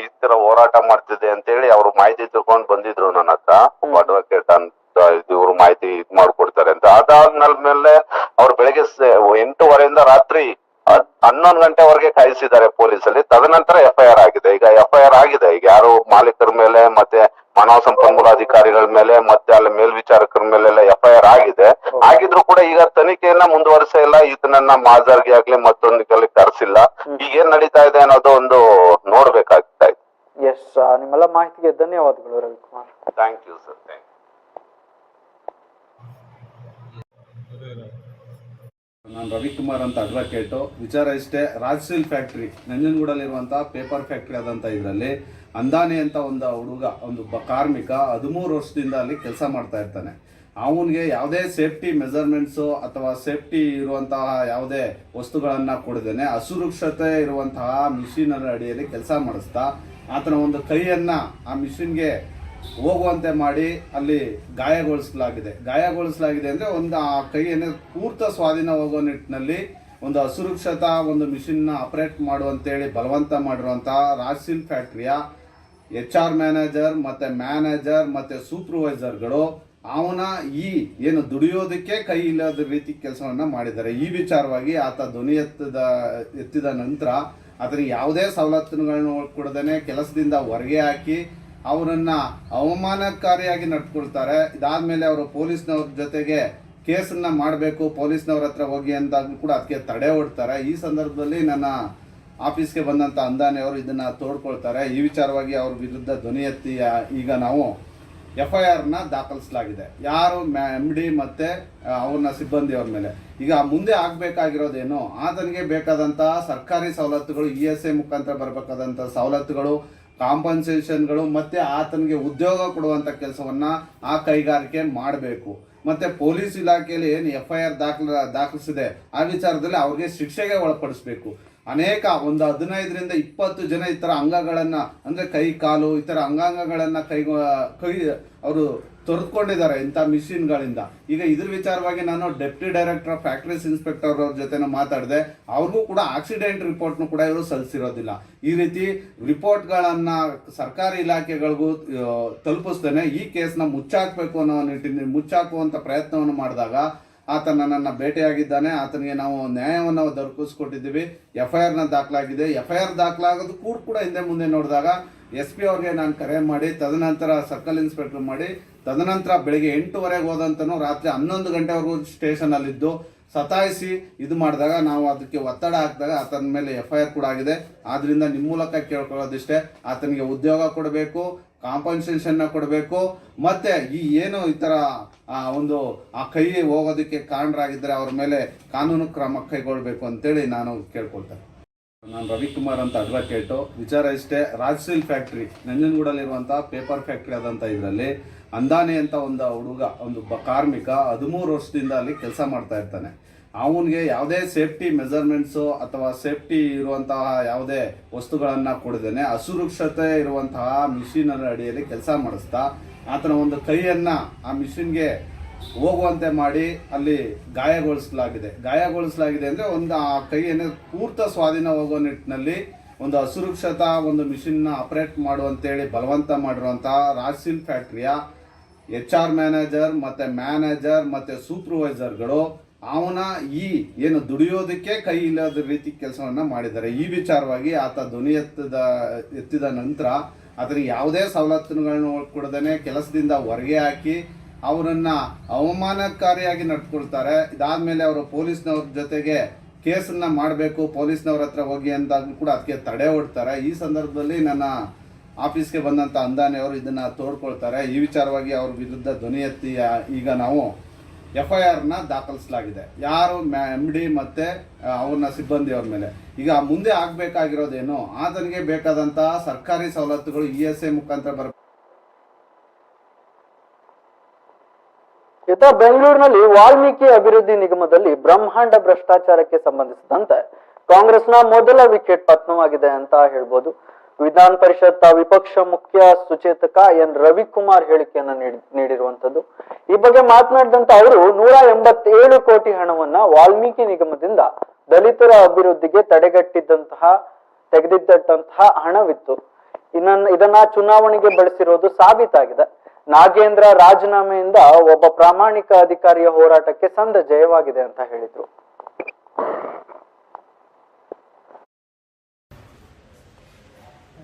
ಈ ತರ ಹೋರಾಟ ಮಾಡ್ತಿದೆ ಅಂತ ಹೇಳಿ ಅವರು ಮಾಹಿತಿ ತಿಳ್ಕೊಂಡ್ ಬಂದಿದ್ರು ನನ್ನ ಹತ್ರ. ಒಬ್ಬ ಅಡ್ವೊಕೇಟ್ ಅಂತ. ಇವ್ರು ಮಾಹಿತಿ ಇದ್ ಮಾಡ್ಕೊಡ್ತಾರೆ ಅಂತ. ಅದಾದ್ಮೇಲೆ ಅವ್ರು ಬೆಳಿಗ್ಗೆ ಎಂಟೂವರೆಯಿಂದ ರಾತ್ರಿ ಹನ್ನೊಂದು ಗಂಟೆವರೆಗೆ ಕಾಯಿಸಿದ್ದಾರೆ ಪೊಲೀಸಲ್ಲಿ. ತದನಂತರ ಎಫ್ ಐ ಆರ್ ಆಗಿದೆ. ಈಗ ಎಫ್ ಐ ಆರ್ ಆಗಿದೆ. ಈಗ ಯಾರು ಮಾಲೀಕರ ಮೇಲೆ ಮತ್ತೆ ಮಾನವ ಸಂಪನ್ಮೂಲ ಅಧಿಕಾರಿಗಳ ಮೇಲೆ ಮತ್ತೆ ಅಲ್ಲಿ ಮೇಲ್ವಿಚಾರಕರ ಮೇಲೆಲ್ಲ ಎಫ್ ಐ ಆರ್ ಆಗಿದೆ. ಆಗಿದ್ರು ಕೂಡ ಈಗ ತನಿಖೆಯನ್ನ ಮುಂದುವರಿಸ ಇಲ್ಲ. ಇದನ್ನ ಮಾಜಾರ್ಗೆ ಆಗ್ಲಿ ಮತ್ತೊಂದಕ್ಕೆ ಕರೆಸಿಲ್ಲ. ಈಗ ಏನ್ ನಡೀತಾ ಇದೆ ಅನ್ನೋದು ಒಂದು ನೋಡ್ಬೇಕಾಗ್ತಾ ಇದೆ. ಎಸ್ ನಿಮ್ಮೆಲ್ಲ ಮಾಹಿತಿಗೆ ಧನ್ಯವಾದಗಳು Ravikumar. Thank you sir thank ನಾನು ರವಿಕುಮಾರ್ ಅಂತ ಅಡ್ವೊಕೇಟು ವಿಚಾರ ಇಷ್ಟೇ ರಾಜ್ಸಿಲ್ ಫ್ಯಾಕ್ಟ್ರಿ ನಂಜನಗೂಡಲ್ಲಿರುವಂಥ ಪೇಪರ್ ಫ್ಯಾಕ್ಟ್ರಿ ಆದಂಥ ಇದರಲ್ಲಿ ಅಂದಾನೆ ಅಂತ ಒಂದು ಹುಡುಗ, ಒಂದು ಕಾರ್ಮಿಕ ಹದಿಮೂರು ವರ್ಷದಿಂದ ಅಲ್ಲಿ ಕೆಲಸ ಮಾಡ್ತಾ ಇರ್ತಾನೆ. ಅವನಿಗೆ ಯಾವುದೇ ಸೇಫ್ಟಿ ಮೆಜರ್ಮೆಂಟ್ಸು ಅಥವಾ ಸೇಫ್ಟಿ ಇರುವಂತಹ ಯಾವುದೇ ವಸ್ತುಗಳನ್ನು ಕೊಡದೇನೆ ಅಸುರಕ್ಷತೆ ಇರುವಂತಹ ಮಿಷಿನರ ಅಡಿಯಲ್ಲಿ ಕೆಲಸ ಮಾಡಿಸ್ತಾ, ಆತನ ಒಂದು ಕೈಯನ್ನು ಆ ಮಿಷಿನ್ಗೆ ಹೋಗುವಂತೆ ಮಾಡಿ ಅಲ್ಲಿ ಗಾಯಗೊಳಿಸಲಾಗಿದೆ. ಗಾಯಗೊಳಿಸಲಾಗಿದೆ ಅಂದ್ರೆ ಒಂದು ಆ ಕೈಯನ್ನು ಪೂರ್ತ ಸ್ವಾಧೀನ ಹೋಗೋ ನಿಟ್ಟಿನಲ್ಲಿ ಒಂದು ಅಸುರಕ್ಷತಾ ಒಂದು ಮಿಷಿನ್ನ ಆಪರೇಟ್ ಮಾಡುವಂತೇಳಿ ಬಲವಂತ ಮಾಡಿರುವಂಥ ರಾಜ್ಸಿಲ್ ಫ್ಯಾಕ್ಟ್ರಿಯ ಎಚ್ ಆರ್ ಮ್ಯಾನೇಜರ್ ಮತ್ತೆ ಮ್ಯಾನೇಜರ್ ಮತ್ತೆ ಸೂಪರ್ವೈಸರ್ಗಳು ಅವನ ಈ ಏನು ದುಡಿಯೋದಕ್ಕೆ ಕೈ ಇಲ್ಲದ ರೀತಿ ಕೆಲಸವನ್ನ ಮಾಡಿದ್ದಾರೆ. ಈ ವಿಚಾರವಾಗಿ ಆತ ಧ್ವನಿ ಎತ್ತದ, ಎತ್ತಿದ ನಂತರ ಆತನಿಗೆ ಯಾವುದೇ ಸವಲತ್ತುಗಳನ್ನು ಕೊಡದೇನೆ ಕೆಲಸದಿಂದ ಹೊರಗೆ ಹಾಕಿ ಅವರನ್ನ ಅವಮಾನಕಾರಿಯಾಗಿ ನಡ್ಕೊಳ್ತಾರೆ. ಇದಾದ್ಮೇಲೆ ಅವರು ಪೊಲೀಸ್ನವ್ರ ಜೊತೆಗೆ ಕೇಸನ್ನ ಮಾಡಬೇಕು, ಪೊಲೀಸ್ನವ್ರ ಹತ್ರ ಹೋಗಿ ಅಂದಾಗ ಕೂಡ ಅದಕ್ಕೆ ತಡೆ ಹೊಡ್ತಾರೆ. ಈ ಸಂದರ್ಭದಲ್ಲಿ ನನ್ನ ಆಫೀಸ್ಗೆ ಬಂದಂತ ಅಂದಾನೆ ಅವರು ಇದನ್ನ ತೋಡ್ಕೊಳ್ತಾರೆ. ಈ ವಿಚಾರವಾಗಿ ಅವ್ರ ವಿರುದ್ಧ ಧ್ವನಿ ಎತ್ತಿ ಈಗ ನಾವು ಎಫ್ ಐ ಆರ್ನ ದಾಖಲಿಸಲಾಗಿದೆ. ಯಾರು ಎಂ ಡಿ ಮತ್ತೆ ಅವ್ರನ್ನ ಸಿಬ್ಬಂದಿಯವ್ರ ಮೇಲೆ. ಈಗ ಮುಂದೆ ಆಗ್ಬೇಕಾಗಿರೋದೇನು? ಆತನಿಗೆ ಬೇಕಾದಂತಹ ಸರ್ಕಾರಿ ಸವಲತ್ತುಗಳು, ಇ ಎಸ್ ಐ ಮುಖಾಂತರ ಬರಬೇಕಾದಂತ ಸವಲತ್ತುಗಳು ಕಾಂಪನ್ಸೇಷನ್ಗಳು ಮತ್ತೆ ಆತನಿಗೆ ಉದ್ಯೋಗ ಕೊಡುವಂತ ಕೆಲಸವನ್ನ ಆ ಕೈಗಾರಿಕೆ ಮಾಡಬೇಕು. ಮತ್ತೆ ಪೊಲೀಸ್ ಇಲಾಖೆಯಲ್ಲಿ ಏನು ಎಫ್ ಐ ಆರ್ ದಾಖಲ, ದಾಖಲಿಸಿದೆ, ಆ ವಿಚಾರದಲ್ಲಿ ಅವ್ರಿಗೆ ಶಿಕ್ಷೆಗೆ ಒಳಪಡಿಸಬೇಕು. ಅನೇಕ ಒಂದು ಹದಿನೈದರಿಂದ ಇಪ್ಪತ್ತು ಜನ ಈ ಥರ ಅಂಗಗಳನ್ನ, ಅಂದ್ರೆ ಕೈ, ಕಾಲು ಈ ಥರ ಅಂಗಾಂಗಗಳನ್ನ ಕೈ ಕೈ, ಅವರು ತೊರೆದುಕೊಂಡಿದ್ದಾರೆ ಇಂಥ ಮಿಷಿನ್ಗಳಿಂದ. ಈಗ ಇದ್ರ ವಿಚಾರವಾಗಿ ನಾನು deputy director of factories inspector ಅವ್ರ ಜೊತೆ ಮಾತಾಡಿದೆ. ಅವ್ರಿಗೂ ಕೂಡ ಆಕ್ಸಿಡೆಂಟ್ ರಿಪೋರ್ಟ್ನು ಕೂಡ ಇವರು ಸಲ್ಲಿಸಿರೋದಿಲ್ಲ. ಈ ರೀತಿ ರಿಪೋರ್ಟ್ಗಳನ್ನು ಸರ್ಕಾರಿ ಇಲಾಖೆಗಳಿಗೂ ತಲುಪಿಸ್ತೇನೆ ಈ ಕೇಸ್ನ ಮುಚ್ಚಾಕಬೇಕು ಅನ್ನೋ ನಿಟ್ಟಿನಲ್ಲಿ ಮುಚ್ಚಾಕುವಂತ ಪ್ರಯತ್ನವನ್ನು ಮಾಡಿದಾಗ ಆತ ನನ್ನ ಭೇಟಿಯಾಗಿದ್ದಾನೆ ಆತನಿಗೆ ನಾವು ನ್ಯಾಯವನ್ನು ದೊರಕಿಸ್ಕೊಟ್ಟಿದ್ದೀವಿ. ಎಫ್ ಐ ಆರ್ನ ದಾಖಲಾಗಿದೆ. ಎಫ್ ಐ ಆರ್ ದಾಖಲಾಗೋದು ಕೂಡ ಕೂಡ ಹಿಂದೆ ಮುಂದೆ ನೋಡಿದಾಗ ಎಸ್ ಪಿ ಅವ್ರಿಗೆ ನಾನು ಕರೆ ಮಾಡಿ, ತದನಂತರ ಸರ್ಕಲ್ ಇನ್ಸ್ಪೆಕ್ಟರ್ ಮಾಡಿ ತದನಂತರ ಬೆಳಿಗ್ಗೆ ಎಂಟೂವರೆಗೆ ಹೋದಂತನೂ ರಾತ್ರಿ ಹನ್ನೊಂದು ಗಂಟೆವರೆಗೂ ಸ್ಟೇಷನಲ್ಲಿದ್ದು ಸತಾಯಿಸಿ ಇದು ಮಾಡಿದಾಗ ನಾವು ಅದಕ್ಕೆ ಒತ್ತಡ ಹಾಕಿದಾಗ ಆತನ ಮೇಲೆ ಎಫ್ ಐ ಆರ್ ಕೂಡ ಆಗಿದೆ. ಆದ್ದರಿಂದ ನಿಮ್ಮ ಮೂಲಕ ಕೇಳ್ಕೊಳ್ಳೋದಿಷ್ಟೇ, ಆತನಿಗೆ ಉದ್ಯೋಗ ಕೊಡಬೇಕು ಕಾಂಪನ್ಸೇಷನ್ನ ಕೊಡಬೇಕು, ಮತ್ತೆ ಈ ಏನು ಈ ಥರ ಒಂದು, ಆ ಕೈ ಹೋಗೋದಕ್ಕೆ ಕಾರಣರಾಗಿದ್ದರೆ ಅವ್ರ ಮೇಲೆ ಕಾನೂನು ಕ್ರಮ ಕೈಗೊಳ್ಬೇಕು ಅಂತೇಳಿ ನಾನು ಕೇಳ್ಕೊಳ್ತೇನೆ. ನಾನು ರವಿಕುಮಾರ್ ಅಂತ ಅಡ್ವೊಕೇಟು ವಿಚಾರ ಇಷ್ಟೇ ರಾಜ್ಸಿಲ್ ಫ್ಯಾಕ್ಟ್ರಿ ನಂಜನಗೂಡಲ್ಲಿರುವಂಥ ಪೇಪರ್ ಫ್ಯಾಕ್ಟ್ರಿ ಆದಂಥ ಇದರಲ್ಲಿ ಅಂದಾನಿ ಅಂತ ಒಂದು ಹುಡುಗ, ಒಂದು ಕಾರ್ಮಿಕ ಹದಿಮೂರು ವರ್ಷದಿಂದ ಅಲ್ಲಿ ಕೆಲಸ ಮಾಡ್ತಾ ಇರ್ತಾನೆ. ಅವನಿಗೆ ಯಾವುದೇ ಸೇಫ್ಟಿ ಮೆಜರ್ಮೆಂಟ್ಸು ಅಥವಾ ಸೇಫ್ಟಿ ಇರುವಂತಹ ಯಾವುದೇ ವಸ್ತುಗಳನ್ನು ಕೊಡದೇನೆ ಅಸುರಕ್ಷತೆ ಇರುವಂತಹ ಮಿಷಿನ್ ಅಡಿಯಲ್ಲಿ ಕೆಲಸ ಮಾಡಿಸ್ತಾ, ಆತನ ಒಂದು ಕೈಯನ್ನು ಆ ಮಿಷಿನ್ಗೆ ಹೋಗುವಂತೆ ಮಾಡಿ ಅಲ್ಲಿ ಗಾಯಗೊಳಿಸಲಾಗಿದೆ. ಗಾಯಗೊಳಿಸಲಾಗಿದೆ ಅಂದರೆ ಒಂದು ಆ ಕೈಯನ್ನು ಪೂರ್ತ ಸ್ವಾಧೀನ ಹೋಗುವ ನಿಟ್ಟಿನಲ್ಲಿ ಒಂದು ಅಸುರಕ್ಷತಾ ಒಂದು ಮಿಷಿನ್ನ ಆಪರೇಟ್ ಮಾಡುವಂತೇಳಿ ಬಲವಂತ ಮಾಡಿರುವಂತಹ ರಾಸಿಲ್ ಫ್ಯಾಕ್ಟ್ರಿಯ ಎಚ್ ಆರ್ ಮ್ಯಾನೇಜರ್ ಮತ್ತೆ ಮ್ಯಾನೇಜರ್ ಮತ್ತೆ ಸೂಪರ್ವೈಸರ್ಗಳು ಅವನ ಈ ಏನು ದುಡಿಯೋದಕ್ಕೆ ಕೈ ಇಲ್ಲದ ರೀತಿ ಕೆಲಸವನ್ನ ಮಾಡಿದ್ದಾರೆ. ಈ ವಿಚಾರವಾಗಿ ಆತ ಧ್ವನಿ ಎತ್ತದ, ಎತ್ತಿದ ನಂತರ ಆತನಿಗೆ ಯಾವುದೇ ಸವಲತ್ತುಗಳನ್ನು ಕೊಡದೇನೆ ಕೆಲಸದಿಂದ ಹೊರಗೆ ಹಾಕಿ ಅವರನ್ನ ಅವಮಾನಕಾರಿಯಾಗಿ ನಡ್ಕೊಳ್ತಾರೆ. ಇದಾದ್ಮೇಲೆ ಅವರು ಪೊಲೀಸ್ನವ್ರ ಜೊತೆಗೆ ಕೇಸನ್ನ ಮಾಡಬೇಕು, ಪೊಲೀಸ್ನವ್ರ ಹತ್ರ ಹೋಗಿ ಅಂತ ಕೂಡ ಅದಕ್ಕೆ ತಡೆ ಹೊಡ್ತಾರೆ. ಈ ಸಂದರ್ಭದಲ್ಲಿ ನನ್ನ ಆಫೀಸ್ಗೆ ಬಂದಂಥ ಅಂದಾನೆ ಅವರು ಇದನ್ನ ತೋಡ್ಕೊಳ್ತಾರೆ. ಈ ವಿಚಾರವಾಗಿ ಅವ್ರ ವಿರುದ್ಧ ಧ್ವನಿ ಎತ್ತಿ ಈಗ ನಾವು ಎಫ್ ಐ ಆರ್ನ ದಾಖಲಿಸಲಾಗಿದೆ. ಯಾರು ಎಂ ಡಿ ಮತ್ತೆ ಅವ್ರನ್ನ ಸಿಬ್ಬಂದಿ ಅವ್ರ ಮೇಲೆ. ಈಗ ಮುಂದೆ ಆಗ್ಬೇಕಾಗಿರೋದೇನು? ಆತನಿಗೆ ಬೇಕಾದಂತಹ ಸರ್ಕಾರಿ ಸವಲತ್ತುಗಳು ಇ ಎಸ್ ಐ ಮುಖಾಂತರ ಬರ ಬೆಂಗಳೂರಿನಲ್ಲಿ ವಾಲ್ಮೀಕಿ ಅಭಿವೃದ್ಧಿ ನಿಗಮದಲ್ಲಿ ಬ್ರಹ್ಮಾಂಡ ಭ್ರಷ್ಟಾಚಾರಕ್ಕೆ ಸಂಬಂಧಿಸಿದಂತೆ ಕಾಂಗ್ರೆಸ್ನ ಮೊದಲ ವಿಕೆಟ್ ಪತ್ನವಾಗಿದೆ ಅಂತ ಹೇಳ್ಬೋದು. ವಿಧಾನ ಪರಿಷತ್ ವಿಪಕ್ಷ ಮುಖ್ಯ ಸುಚೇತಕ ಎನ್ ರವಿಕುಮಾರ್ ಹೇಳಿಕೆಯನ್ನ ನೀಡಿ- ನೀಡಿರುವಂತದ್ದು ಈ ಬಗ್ಗೆ ಮಾತನಾಡಿದಂತ ಅವರು ನೂರ ಎಂಬತ್ತೇಳು ಕೋಟಿ ಹಣವನ್ನ ವಾಲ್ಮೀಕಿ ನಿಗಮದಿಂದ ದಲಿತರ ಅಭಿವೃದ್ಧಿಗೆ ತಡೆಗಟ್ಟಿದ್ದಂತಹ ತೆಗೆದಿದ್ದಂತಹ ಹಣವಿತ್ತು. ಇನ್ನ ಇದನ್ನ ಚುನಾವಣೆಗೆ ಬಳಸಿರೋದು ಸಾಬೀತಾಗಿದೆ. ನಾಗೇಂದ್ರ ರಾಜೀನಾಮೆಯಿಂದ ಒಬ್ಬ ಪ್ರಾಮಾಣಿಕ ಅಧಿಕಾರಿಯ ಹೋರಾಟಕ್ಕೆ ಸಂದ ಜಯವಾಗಿದೆ ಅಂತ ಹೇಳಿದ್ರು.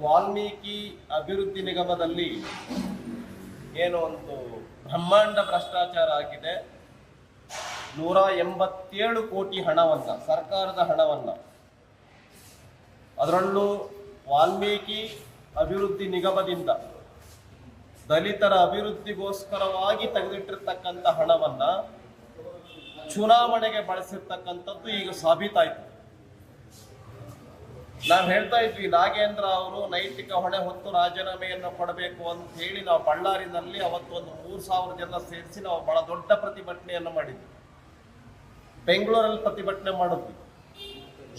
ವಾಲ್ಮೀಕಿ ಅಭಿವೃದ್ಧಿ ನಿಗಮದಲ್ಲಿ ಏನು ಒಂದು ಬ್ರಹ್ಮಾಂಡ ಭ್ರಷ್ಟಾಚಾರ ಆಗಿದೆ. ನೂರ ಎಂಬತ್ತೇಳು ಕೋಟಿ ಹಣವನ್ನ, ಸರ್ಕಾರದ ಹಣವನ್ನ. ಅದರಲ್ಲೂ ವಾಲ್ಮೀಕಿ ಅಭಿವೃದ್ಧಿ ನಿಗಮದಿಂದ ದಲಿತರ ಅಭಿವೃದ್ಧಿಗೋಸ್ಕರವಾಗಿ ತೆಗೆದಿಟ್ಟಿರ್ತಕ್ಕಂಥ ಹಣವನ್ನ ಚುನಾವಣೆಗೆ ಬಳಸಿರ್ತಕ್ಕಂಥದ್ದು ಈಗ ಸಾಬೀತಾಯ್ತು. ನಾವು ಹೇಳ್ತಾ ಇದ್ವಿ, ನಾಗೇಂದ್ರ ಅವರು ನೈತಿಕ ಹೊಣೆ ಹೊತ್ತು ರಾಜೀನಾಮೆಯನ್ನು ಕೊಡಬೇಕು ಅಂತ ಹೇಳಿ ನಾವು ಬಳ್ಳಾರಿನಲ್ಲಿ ಅವತ್ತು ಒಂದು ಮೂರು ಸಾವಿರ ಜನ ಸೇರಿಸಿ ನಾವು ಬಹಳ ದೊಡ್ಡ ಪ್ರತಿಭಟನೆಯನ್ನು ಮಾಡಿದ್ವಿ. ಬೆಂಗಳೂರಲ್ಲಿ ಪ್ರತಿಭಟನೆ ಮಾಡಿದ್ವಿ.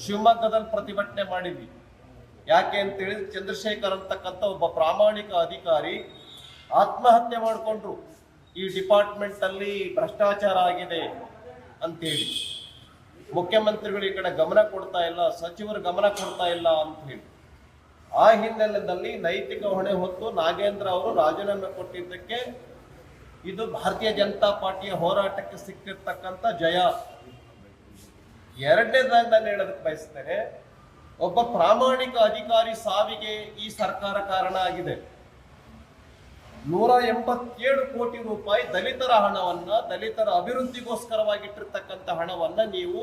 ಶಿವಮೊಗ್ಗದಲ್ಲಿ ಪ್ರತಿಭಟನೆ ಮಾಡಿದ್ವಿ. ಯಾಕೆ ಅಂತೇಳಿ ಚಂದ್ರಶೇಖರ್ ಅಂತಕ್ಕಂಥ ಒಬ್ಬ ಪ್ರಾಮಾಣಿಕ ಅಧಿಕಾರಿ ಆತ್ಮಹತ್ಯೆ ಮಾಡಿಕೊಂಡ್ರು. ಈ ಡಿಪಾರ್ಟ್ಮೆಂಟ್ ಅಲ್ಲಿ ಭ್ರಷ್ಟಾಚಾರ ಆಗಿದೆ ಅಂತೇಳಿ. ಮುಖ್ಯಮಂತ್ರಿಗಳು ಈ ಕಡೆ ಗಮನ ಕೊಡ್ತಾ ಇಲ್ಲ, ಸಚಿವರು ಗಮನ ಕೊಡ್ತಾ ಇಲ್ಲ ಅಂತ ಹೇಳಿ. ಆ ಹಿನ್ನೆಲೆಯಲ್ಲಿ ನೈತಿಕ ಹೊಣೆ ಹೊತ್ತು ನಾಗೇಂದ್ರ ಅವರು ರಾಜೀನಾಮೆ ಕೊಟ್ಟಿದ್ದಕ್ಕೆ ಇದು ಭಾರತೀಯ ಜನತಾ ಪಾರ್ಟಿಯ ಹೋರಾಟಕ್ಕೆ ಸಿಕ್ಕಿರ್ತಕ್ಕಂಥ ಜಯ. ಎರಡನೇದಾಗಿ ನಾನು ಹೇಳೋದಕ್ಕೆ ಬಯಸ್ತೇನೆ, ಒಬ್ಬ ಪ್ರಾಮಾಣಿಕ ಅಧಿಕಾರಿ ಸಾವಿಗೆ ಈ ಸರ್ಕಾರ ಕಾರಣ ಆಗಿದೆ. ನೂರ ಎಂಬತ್ತೇಳು ಕೋಟಿ ರೂಪಾಯಿ ದಲಿತರ ಹಣವನ್ನ, ದಲಿತರ ಅಭಿವೃದ್ಧಿಗೋಸ್ಕರವಾಗಿಟ್ಟಿರ್ತಕ್ಕಂಥ ಹಣವನ್ನ ನೀವು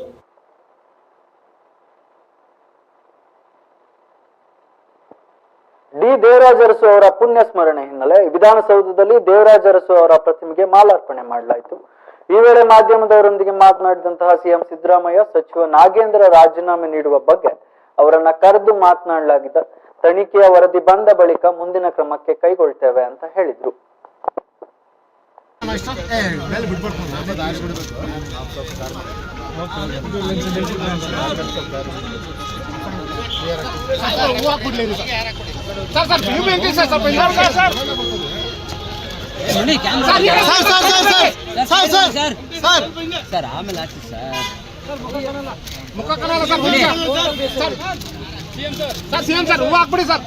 ಡಿ. ದೇವರಾಜ ಅರಸು ಅವರ ಪುಣ್ಯ ಸ್ಮರಣೆ ಹಿನ್ನೆಲೆ ವಿಧಾನಸೌಧದಲ್ಲಿ ದೇವರಾಜ ಅರಸು ಅವರ ಪ್ರತಿಮೆಗೆ ಮಾಲಾರ್ಪಣೆ ಮಾಡಲಾಯಿತು. ಈ ವೇಳೆ ಮಾಧ್ಯಮದವರೊಂದಿಗೆ ಮಾತನಾಡಿದಂತಹ ಸಿಎಂ ಸಿದ್ದರಾಮಯ್ಯ, ಸಚಿವ ನಾಗೇಂದ್ರ ರಾಜೀನಾಮೆ ನೀಡುವ ಬಗ್ಗೆ ಅವರನ್ನ ಕರೆದು ಮಾತನಾಡಲಾಗಿದೆ. ತನಿಖೆಯ ವರದಿ ಬಂದ ಬಳಿಕ ಮುಂದಿನ ಕ್ರಮಕ್ಕೆ ಕೈಗೊಳ್ತೇವೆ ಅಂತ ಹೇಳಿದ್ರು ಸರ್ ಆಮೇಲೆ ಸರ್ ಆಮೇಲೆ ಹಾಕಿ ಸರ್ ಮಣಿ ಹಾಕ್ಬಿಡಿ ಸರ್.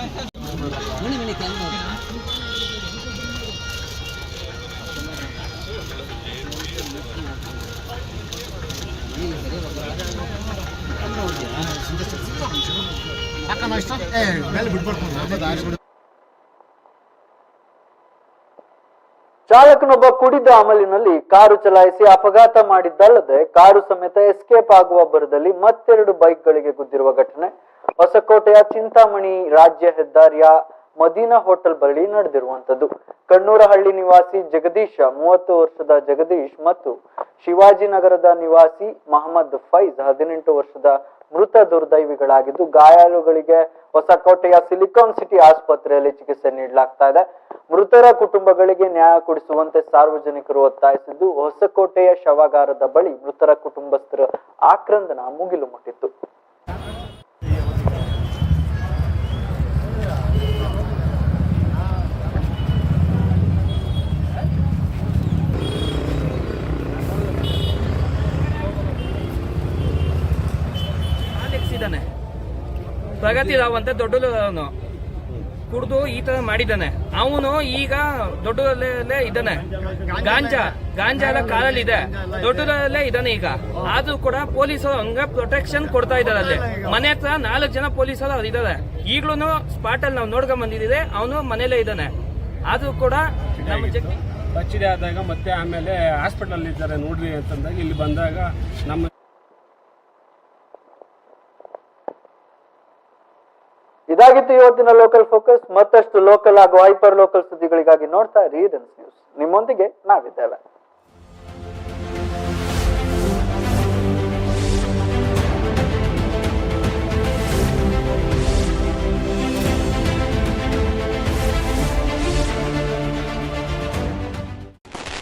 ಚಾಲಕನೊಬ್ಬ ಕುಡಿದ ಅಮಲಿನಲ್ಲಿ ಕಾರು ಚಲಾಯಿಸಿ ಅಪಘಾತ ಮಾಡಿದ್ದಲ್ಲದೆ ಕಾರು ಸಮೇತ ಎಸ್ಕೇಪ್ ಆಗುವ ಬರದಲ್ಲಿ ಮತ್ತೆರಡು ಬೈಕ್ಗಳಿಗೆ ಗುದ್ದಿರುವ ಘಟನೆ. ಹೊಸಕೋಟೆಯ ಚಿಂತಾಮಣಿ ರಾಜ್ಯ ಹೆದ್ದಾರಿಯ ಮದೀನಾ ಹೋಟೆಲ್ ಬಳಿ ನಡೆದಿರುವಂತದ್ದು ಕಣ್ಣೂರಹಳ್ಳಿ ನಿವಾಸಿ ಜಗದೀಶ, ಮೂವತ್ತು ವರ್ಷದ ಜಗದೀಶ್ ಮತ್ತು ಶಿವಾಜಿನಗರದ ನಿವಾಸಿ ಮಹಮ್ಮದ್ ಫೈಜ್ ಹದಿನೆಂಟು ವರ್ಷದ ಮೃತ ದುರ್ದೈವಿಗಳಾಗಿದ್ದು, ಗಾಯಾಳುಗಳಿಗೆ ಹೊಸಕೋಟೆಯ ಸಿಲಿಕಾನ್ ಸಿಟಿ ಆಸ್ಪತ್ರೆಯಲ್ಲಿ ಚಿಕಿತ್ಸೆ ನೀಡಲಾಗ್ತಾ ಇದೆ. ಮೃತರ ಕುಟುಂಬಗಳಿಗೆ ನ್ಯಾಯ ಕೊಡಿಸುವಂತೆ ಸಾರ್ವಜನಿಕರು ಒತ್ತಾಯಿಸಿದ್ದು, ಹೊಸಕೋಟೆಯ ಶವಾಗಾರದ ಬಳಿ ಮೃತರ ಕುಟುಂಬಸ್ಥರ ಆಕ್ರಂದನ ಮುಗಿಲು ಮುಟ್ಟಿತ್ತು. ಪ್ರಗತಿ ರಾವ್ ಅಂತ ದೊಡ್ಡದವನು. ಕುಡಿದು ಈ ತರ ಮಾಡಿದ್ದಾನೆ. ಅವನು ಈಗ ದೊಡ್ಡದಲ್ಲೇ ಇದ್ದಾನೆ. ಗಾಂಜಾ ಗಾಂಜಾ ಎಲ್ಲ ಕಾಲಲ್ಲಿ ಇದೆ ದೊಡ್ಡದಲ್ಲೇ ಇದ್ದಾನೆ ಈಗ. ಆದ್ರೂ ಕೂಡ ಪೊಲೀಸರು ಹಂಗ ಪ್ರೊಟೆಕ್ಷನ್ ಕೊಡ್ತಾ ಇದ್ದಾರೆ ಅಲ್ಲಿ. ಮನೆ ಹತ್ರ ನಾಲ್ಕು ಜನ ಪೊಲೀಸರು ಅವ್ರು ಇದಾರೆ ಈಗಲೂ ಸ್ಪಾಟ್ ಅಲ್ಲಿ ನಾವು ನೋಡ್ಕೊಂಡ್ ಬಂದಿದ್ದೀವಿ. ಅವನು ಮನೇಲೇ ಇದ್ದಾನೆ. ಆದ್ರೂ ಕೂಡ ಬಚ್ಚಿದೆ ಆದಾಗ ಮತ್ತೆ ಆಮೇಲೆ ಹಾಸ್ಪಿಟಲ್ ಇದ್ದಾರೆ ನೋಡ್ರಿ ಅಂತಂದಾಗ ಇಲ್ಲಿ ಬಂದಾಗ ನಮ್ಮ ಇದಾಗಿತ್ತು ಇವತ್ತಿನ ಲೋಕಲ್ ಫೋಕಸ್ ಮತ್ತಷ್ಟು ಲೋಕಲ್ ಹಾಗೂ ಹೈಪರ್ ಲೋಕಲ್ ಸುದ್ದಿಗಳಿಗಾಗಿ ನೋಡ್ತಾ ಇರಿ ನ್ಯೂಸ್ ನಿಮ್ಮೊಂದಿಗೆ ನಾವಿದ್ದೇವೆ.